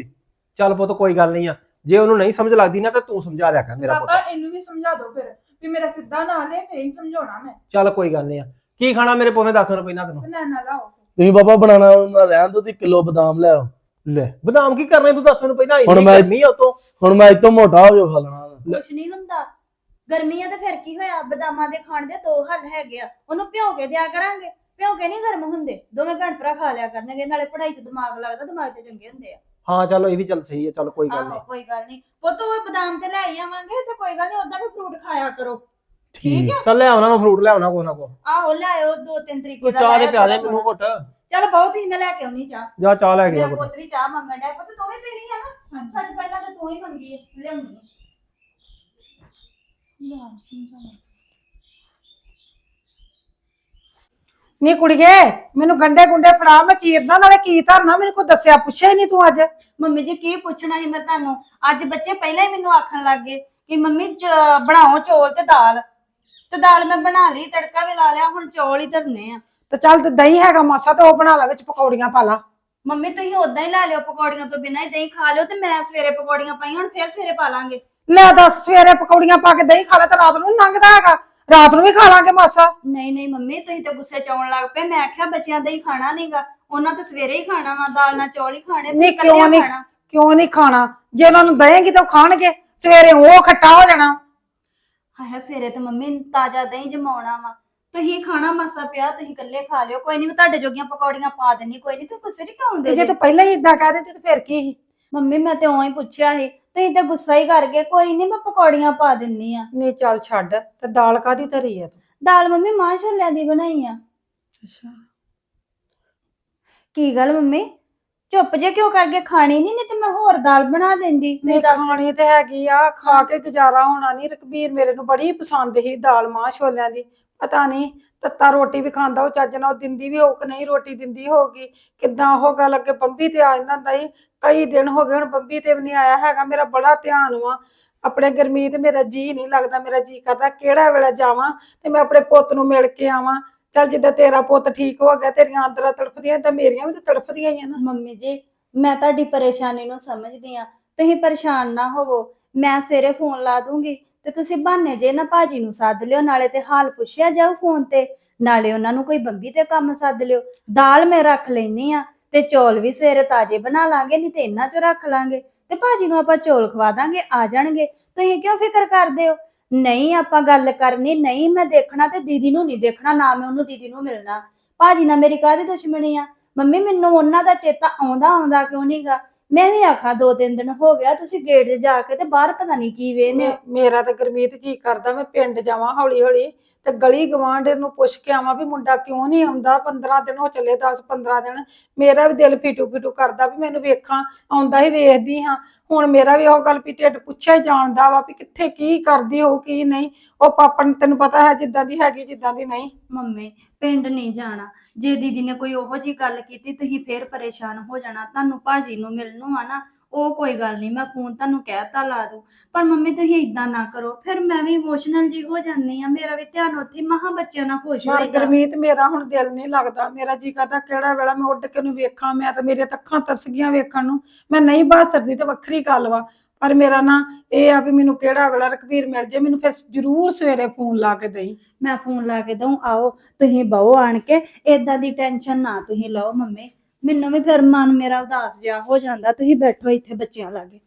ਚੱਲ ਪੁੱਤ ਕੋਈ ਗੱਲ ਨਹੀਂ ਆ। ਜੇ ਉਹਨੂੰ ਨਹੀਂ ਸਮਝ ਲੱਗਦੀ ਨਾ ਤਾਂ ਤੂੰ ਸਮਝਾ ਦਿਆ ਕਰ ਮੇਰਾ ਪਾਪਾ ਪੁੱਤ। ਇਹਨੂੰ ਵੀ ਸਮਝਾ ਦਿਓ ਫਿਰ। ਵੀ ਮੇਰਾ ਸਿੱਧਾ ਨਾਂ ਲੈ ਫੇਰ ਹੀ ਸਮਝਾਉਣਾ ਮੈਂ। ਚੱਲ ਕੋਈ ਗੱਲ ਨਹੀਂ ਆ। ਕੀ ਖਾਣਾ ਮੇਰੇ ਪੋਨੇ 10 ਰੁਪਏ ਨਾ ਤੈਨੂੰ। ਬਨਾਨਾ ਲਾਓ। ਤੁਸੀਂ ਪਾਪਾ ਬਣਾਣਾ ਨਾ ਰਹਿਣ ਦੋ ਤੁਸੀਂ ਕਿਲੋ ਬਦਾਮ ਲੈ ਆਓ। ਲੈ ਬਦਾਮ ਕੀ ਕਰਨੇ ਤੂੰ? 10 ਰੁਪਏ ਨਾ ਹੁਣ ਮੈਂ- ਗਰਮੀ ਆ ਉਤੋਂ। ਹੁਣ ਮੈਂ ਇਤੋਂ ਮੋਟਾ ਹੋ ਜਾ ਖਾ ਲੈਣਾ। ਕੁਛ ਨਹੀਂ ਹੁੰਦਾ। ਗਰਮੀਆਂ ਤੇ ਫਿਰ ਕੀ ਹੋਇਆ? ਬਦਾਮਾਂ ਦੇ ਖਾਣ ਦੇ ਦੋ ਹੱਲ ਹੈਗੇ ਆ। ਉਹਨੂੰ ਭਿਓ ਕੇ ਦਿਆ ਕਰਾਂਗੇ। ਭਿਓ ਕੇ ਨਹੀਂ ਗਰਮ ਹੁੰਦੇ। ਦੋਵੇਂ ਭੈਣ ਭਰਾ ਖਾ ਲਿਆ ਕਰਨਗੇ ਨਾਲੇ ਪੜ੍ਹਾਈ 'ਚ ਦਿਮਾਗ ਲੱਗਦਾ ਦਿਮਾਗ ਤੇ ਚੰਗੇ ਹੁੰਦੇ ਆ। ਹਾਂ ਚੱਲ ਇਹ ਵੀ ਚੱਲ ਸਹੀ ਹੈ ਚੱਲ ਕੋਈ ਗੱਲ ਆਹੋ ਨਹੀਂ। ਕੋਈ ਗੱਲ ਨਹੀਂ। ਪੁੱਤ ਉਹ ਬਦਾਮ ਤੇ ਲੈ ਹੀ ਆਵਾਂਗੇ ਤੇ ਕੋਈ ਗੱਲ ਨਹੀਂ ਉਦਾਂ ਵੀ ਫਰੂਟ ਖਾਇਆ ਕਰੋ। ਠੀਕ ਚੱਲ ਲੈ ਆਉਣਾ ਮੈਂ ਫਰੂਟ ਲੈ ਆਉਣਾ ਕੋ ਨਾ ਕੋ ਆਹੋ ਲਿਆਇਓ ਦੋ ਤਿੰਨ ਤਰੀਕੇ ਦਾ ਚਾਹ ਦੇ ਲਿਆਇਓ ਪਿਆ ਦੇ ਥੋੜ੍ਹਾ ਮੈਨੂੰ ਘੁੱਟ। ਚੱਲ ਬਹੁਤ ਹੀ ਮੈਂ ਲੈ ਕੇ ਆਉਣੀ ਚਾਹ। ਜਾ ਚਾਹ ਲੈ ਗਿਆ ਮੇਰਾ ਪੁੱਤ ਵੀ ਚਾਹ ਮੰਗਣ ਡਿਆ। ਪੁੱਤ ਤੂੰ ਵੀ ਪੀਣੀ ਆ ਨਾ? ਸੱਚ ਪਹਿਲਾਂ ਤਾਂ ਤੂੰ ਹੀ ਮੰਗੀ ਹੈ ਲਿਆਉਂਦੀ ਆ। ਨੀ ਕੁੜੀਏ ਮੈਨੂੰ ਗੰਡੇ ਗੁੰਡੇ ਫੜਾ ਮੈਂ ਚੀਰਦਾ ਨਾਲੇ ਕੀ ਧਰਨਾ ਮੈਨੂੰ ਕੋਈ ਦੱਸਿਆ ਪੁੱਛਿਆ ਹੀ ਨਹੀਂ ਤੂੰ ਅੱਜ। ਮੰਮੀ ਜੀ ਕੀ ਪੁੱਛਣਾ ਸੀ ਮੈਂ ਤੁਹਾਨੂੰ? ਅੱਜ ਬੱਚੇ ਪਹਿਲਾਂ ਹੀ ਮੈਨੂੰ ਆਖਣ ਲੱਗ ਗਏ ਕਿ ਮੰਮੀ ਚ- ਬਣਾਓ ਚੌਲ ਤੇ ਦਾਲ। ਤੇ ਦਾਲ ਮੈਂ ਬਣਾ ਲਈ ਤੜਕਾ ਵੀ ਲਾ ਲਿਆ ਹੁਣ ਚੌਲ ਹੀ ਧਰਨੇ ਆ। ਤੇ ਚੱਲ ਤੇ ਦਹੀਂ ਹੈਗਾ ਮਾਸਾ ਤੇ ਉਹ ਬਣਾ ਲੈ ਵਿੱਚ ਪਕੌੜੀਆਂ ਪਾ ਲਾ। ਮੰਮੀ ਤੁਸੀਂ ਉਦਾਂ ਹੀ ਲਾ ਲਿਓ ਪਕੌੜੀਆਂ ਤੋਂ ਬਿਨਾਂ ਹੀ ਦਹੀਂ ਖਾ ਲਿਓ ਤੇ ਮੈਂ ਸਵੇਰੇ ਪਕੌੜੀਆਂ ਪਾਈਆਂ ਹੁਣ ਫੇਰ ਸਵੇਰੇ ਪਾ ਲਾਂਗੇ। ਲੈ ਦੱਸ ਸਵੇਰੇ ਪਕੌੜੀਆਂ ਪਾ ਕੇ ਦਹੀਂ ਖਾ ਲੈ ਤੇ ਰਾਤ ਨੂੰ ਨੀ ਲੰਘਦਾ ਹੈਗਾ। ਰਾਤ ਨੂੰ ਵੀ ਖਾ ਲਾਂਗੇ ਮਾਸਾ। ਨਹੀਂ ਨਹੀਂ ਮੰਮੀ ਤੁਸੀਂ ਤਾਂ ਗੁੱਸੇ ਚ ਆਉਣ ਲੱਗ ਪਏ। ਮੈਂ ਆਖਿਆ ਬੱਚਿਆਂ ਦਾ ਹੀ ਖਾਣਾ ਨਹੀਂਗਾ। ਉਹਨਾਂ ਤਾਂ ਸਵੇਰੇ ਹੀ ਖਾਣਾ ਵਾ ਦਾਲ ਨਾਲ ਚੌਲ ਹੀ ਖਾਣੇ ਨਹੀਂ, ਕਿਉਂ ਨਹੀਂ? ਖਾਣਾ। ਕਿਉਂ ਨਹੀਂ ਖਾਣਾ? ਜੇ ਉਹਨਾਂ ਨੂੰ ਦਏਂਗੀ ਤਾਂ ਉਹ ਖਾਣਗੇ। ਸਵੇਰੇ ਉਹ ਖੱਟਾ ਹੋ ਜਾਣਾ। ਹਾਏ ਸਵੇਰੇ ਤੇ ਮੰਮੀ ਤਾਜ਼ਾ ਦਹੀਂ ਜਮਾਉਣਾ ਵਾ। ਤੁਸੀਂ ਖਾਣਾ ਮਾਸਾ ਪਿਆ ਤੁਸੀਂ ਇਕੱਲੇ ਖਾ ਲਿਓ। ਕੋਈ ਨਹੀਂ ਮੈਂ ਤੁਹਾਡੇ ਜੋਗੀਆਂ ਪਕੌੜੀਆਂ ਪਾ ਦੇਣੀ ਕੋਈ ਨਹੀਂ ਤੁਸੀਂ ਗੁੱਸੇ ਚ ਕਿਉਂ ਤੇ ਹੁੰਦੇ ਜੇ ਜੇ? ਤੂੰ ਪਹਿਲਾਂ ਹੀ ਇਦਾਂ ਕਹਿ ਦਿੰਦੀ ਤੇ ਫਿਰ ਕੀ ਸੀ? ਮੰਮੀ ਮੈਂ ਤੇ ਉਂ ਹੀ ਪੁੱਛਿਆ ਸੀ। ਤੁਸੀਂ ਤੇ ਗੁੱਸਾ ਹੀ ਕਰ ਗਏ ਕੋਈ ਨਹੀਂ ਮੈਂ ਪਕੌੜੀਆਂ ਪਾ ਦਿੰਨੀ ਆ। ਨਹੀਂ ਚੱਲ ਛੱਡ ਤੇ ਦਾਲ ਕਾਦੀ ਧਰੀ ਆ ਤੂੰ? ਦਾਲ ਮੰਮੀ ਮਾਂ ਛੋਲਿਆਂ ਦੀ ਬਣਾਈ ਆ। ਅੱਛਾ। ਕੀ ਗੱਲ ਮੰਮੀ? ਚੁੱਪ ਜੇ ਕਿਉਂ ਕਰਕੇ ਖਾਣੀ ਨਹੀਂ ਨਹੀਂ ਤੇ ਮੈਂ ਹੋਰ ਦਾਲ ਬਣਾ ਦਿੰਦੀ। ਤੁਸੀਂ ਨਹੀਂ ਦੱਸ। ਖਾਣੀ ਤੇ ਹੈਗੀ ਆ ਖਾ ਕੇ ਗੁਜ਼ਾਰਾ ਹੋਣਾ ਨਹੀਂ ਰਕਬੀਰ ਮੇਰੇ ਨੂੰ ਬੜੀ ਪਸੰਦ ਸੀ ਦਾਲ ਮਾਂ ਛੋਲਿਆਂ ਦੀ। ਪਤਾ ਨਹੀਂ, ਤੱਤਾ ਰੋਟੀ ਵੀ ਖਾਂਦਾ, ਉਹ ਚੱਜ ਨਾਲ ਉਹ ਦਿੰਦੀ ਵੀ ਹੋਊ ਕਿ ਨਹੀਂ, ਰੋਟੀ ਦਿੰਦੀ ਹੋਊਗੀ। ਕਿੱਦਾਂ ਉਹ ਗੱਲ ਅੱਗੇ ਬੰਬੀ ਤੇ ਆ ਜਾਂਦਾ ਹੁੰਦਾ ਸੀ। ਕਈ ਦਿਨ ਹੋ ਗਏ ਹੁਣ ਬੰਬੀ ਤੇ ਵੀ ਨਹੀਂ ਆਇਆ ਹੈਗਾ, ਮੇਰਾ ਬੜਾ ਧਿਆਨ ਵਾ। ਆਪਣੇ ਗਰਮੀਤ ਮੇਰਾ ਜੀ ਨਹੀਂ ਲੱਗਦਾ, ਮੇਰਾ ਜੀ ਕਰਦਾ ਕਿਹੜਾ ਵੇਲੇ ਜਾਵਾਂ ਤੇ ਮੈਂ ਆਪਣੇ ਪੁੱਤ ਨੂੰ ਮਿਲ ਕੇ ਆਵਾਂ। ਚੱਲ ਜਿੱਦਾਂ ਤੇਰਾ ਪੁੱਤ ਠੀਕ ਹੋ ਗਿਆ, ਤੇਰੀਆਂ ਆਂਦਰਾਂ ਤੜਫਦੀਆਂ, ਤਾਂ ਮੇਰੀਆਂ ਵੀ ਤਾਂ ਤੜਫਦੀਆਂ ਹੀ ਆ ਨਾ। ਮੰਮੀ ਜੀ, ਮੈਂ ਤੁਹਾਡੀ ਪਰੇਸ਼ਾਨੀ ਨੂੰ ਸਮਝਦੀ ਆ ਤੁਸੀਂ ਪਰੇਸ਼ਾਨ ਨਾ ਹੋਵੋ। ਮੈਂ ਸਵੇਰੇ ਫੋਨ ਲਾ ਦੂੰਗੀ। ਤੇ ਤੁਸੀਂ ਬਹਾਨੇ ਜੇ ਨਾ ਭਾਜੀ ਨੂੰ ਸੱਦ ਲਿਓ, ਨਾਲੇ ਤੇ ਹਾਲ ਪੁੱਛਿਆ ਜਾਊ ਫੋਨ ਤੇ। ਨਾਲੇ ਉਹਨਾਂ ਨੂੰ ਕੋਈ ਬੰਬੀ ਤੇ ਕੰਮ ਸੱਦ ਲਿਓ। ਦਾਲ ਮੈਂ ਰੱਖ ਲੈਣੀ ਆ ਤੇ ਚੌਲ ਵੀ ਸਵੇਰੇ ਤਾਜ਼ੇ ਬਣਾ ਲਾਂਗੇ, ਨਹੀਂ ਤੇ ਇਹਨਾਂ ਚੋਂ ਰੱਖ ਲਾਂਗੇ। ਤੇ ਭਾਜੀ ਨੂੰ ਆਪਾਂ ਚੌਲ ਖਵਾ ਦਾਂਗੇ, ਆ ਜਾਣਗੇ। ਤੁਸੀਂ ਕਿਉਂ ਫਿਕਰ ਕਰਦੇ ਹੋ? ਨਹੀਂ, ਆਪਾਂ ਗੱਲ ਕਰਨੀ ਨਹੀਂ, ਮੈਂ ਦੇਖਣਾ ਤੇ ਦੀਦੀ ਨੂੰ ਨਹੀਂ ਦੇਖਣਾ, ਨਾ ਮੈਂ ਉਹਨੂੰ ਦੀਦੀ ਨੂੰ ਮਿਲਣਾ। ਭਾਜੀ ਨਾਲ ਮੇਰੀ ਕਾਹਦੀ ਦੁਸ਼ਮਣੀ ਆ? ਮੰਮੀ, ਮੈਨੂੰ ਉਹਨਾਂ ਦਾ ਚੇਤਾ ਆਉਂਦਾ ਆਉਂਦਾ ਕਿਉਂ ਨਹੀਂਗਾ ਮੈਂ ਵੀ ਆਖਾ ਦੋ ਤਿੰਨ ਦਿਨ ਹੋ ਗਿਆ, ਤੁਸੀਂ ਗੇਟ 'ਚ ਜਾ ਕੇ ਤੇ ਬਾਹਰ ਪਤਾ ਨਹੀਂ ਕੀ ਵੇਨੇ ਮੇਰਾ ਤਾਂ ਗੁਰਮੀਤ ਜੀ ਕਰਦਾ, ਮੈਂ ਪਿੰਡ ਜਾਵਾਂ ਹੌਲੀ ਹੌਲੀ ਤੇ ਗਲੀ ਗਵਾਂਢ ਨੂੰ ਪੁੱਛ ਕੇ ਆਵਾਂ ਵੀ ਮੁੰਡਾ ਕਿਉਂ ਨਹੀਂ ਆਉਂਦਾ? 15 ਦਿਨ ਹੋ ਚੱਲੇ 10 15 ਦਿਨ। ਮੇਰਾ ਵੀ ਦਿਲ ਫਿਟੂ ਫਿਟੂ ਕਰਦਾ ਵੀ ਮੈਨੂੰ ਵੇਖਾਂ, ਆਉਂਦਾ ਹੀ ਵੇਖਦੀ ਹਾਂ। ਹੁਣ ਮੇਰਾ ਵੀ ਉਹ ਗੱਲ ਵੀ ਢਿੱਡ ਪੁੱਛਿਆ ਹੀ ਜਾਣਦਾ ਵਾ ਵੀ ਕਿੱਥੇ ਕੀ ਕਰਦੀ ਹੋ ਕੀ ਨਹੀਂ। ਉਹ ਪਾਪਣ ਤੈਨੂੰ ਪਤਾ ਹੈ ਜਿੱਦਾਂ ਦੀ ਹੈਗੀ, ਜਿੱਦਾਂ ਦੀ ਨਹੀਂ। ਮੰਮੀ, ਪਿੰਡ ਨਹੀਂ ਜਾਣਾ। ਜੇ ਦੀਦੀ ਨੇ ਕੋਈ ਉਹੋ ਜੀ ਗੱਲ ਕੀਤੀ, ਤੁਸੀਂ ਫੇਰ ਪਰੇਸ਼ਾਨ ਹੋ ਜਾਣਾ। ਤੁਹਾਨੂੰ ਭਾਜੀ ਨੂੰ ਮਿਲਣ ਨੂੰ ਆ ਨਾ ਉਹ ਕੋਈ ਗੱਲ ਨਹੀਂ ਮੈਂ ਫੋਨ ਤੁਹਾਨੂੰ ਕਹਿਤਾ ਲਾ ਦੂੰ। ਪਰ ਮੰਮੀ ਤੁਸੀਂ ਇਦਾਂ ਨਾ ਕਰੋ ਫਿਰ ਮੈਂ ਵੀ ਇਮੋਸ਼ਨਲ ਜੀ ਹੋ ਜਾਂਦੀ ਆ ਮੇਰਾ ਵੀ ਧਿਆਨ ਉੱਥੇ ਮਹਾ ਬੱਚਿਆਂ ਨਾਲ ਖੁਸ਼ ਮਰ ਹੋਏਗਾ ਗਰਮੀਤ ਮੇਰਾ ਹੁਣ ਦਿਲ ਨਹੀਂ ਲੱਗਦਾ। ਮੇਰਾ ਜੀ ਕਰਦਾ ਕਿਹੜਾ ਵੇਲਾ ਮੈਂ ਉੱਡ ਕੇ ਨੂੰ ਵੇਖਾਂ ਮੈਂ ਤਾਂ ਮੇਰੇ ਤਾਂ ਤਰਸ ਗਈਆਂ ਵੇਖਣ ਨੂੰ। ਮੈਂ ਨਹੀਂ ਬਾਸ ਸਕਦੀ ਤੇ ਵੱਖਰੀ ਗੱਲ ਵਾ। ਪਰ ਮੇਰਾ ਨਾ ਇਹ ਆ ਵੀ ਮੈਨੂੰ ਕਿਹੜਾ ਵੇਲਾ ਰਕਬੀਰ ਮਿਲ ਜੇ ਮੈਨੂੰ ਫਿਰ ਜ਼ਰੂਰ ਸਵੇਰੇ ਫੋਨ ਲਾ ਕੇ ਦਈ। ਮੈਂ ਫੋਨ ਲਾ ਕੇ ਦਊ ਆਓ ਤੁਸੀਂ ਬਹੁ ਆਣ ਕੇ ਇਦਾਂ ਦੀ ਟੈਨਸ਼ਨ ਨਾ ਤੁਸੀਂ ਲਓ ਮੰਮੀ। ਮੈਨੂੰ ਵੀ ਫਿਰ ਮਨ ਮੇਰਾ ਉਦਾਸ ਜਿਹਾ ਹੋ ਜਾਂਦਾ ਤੁਸੀਂ ਬੈਠੋ ਇੱਥੇ ਬੱਚਿਆਂ ਲਾਗੇ।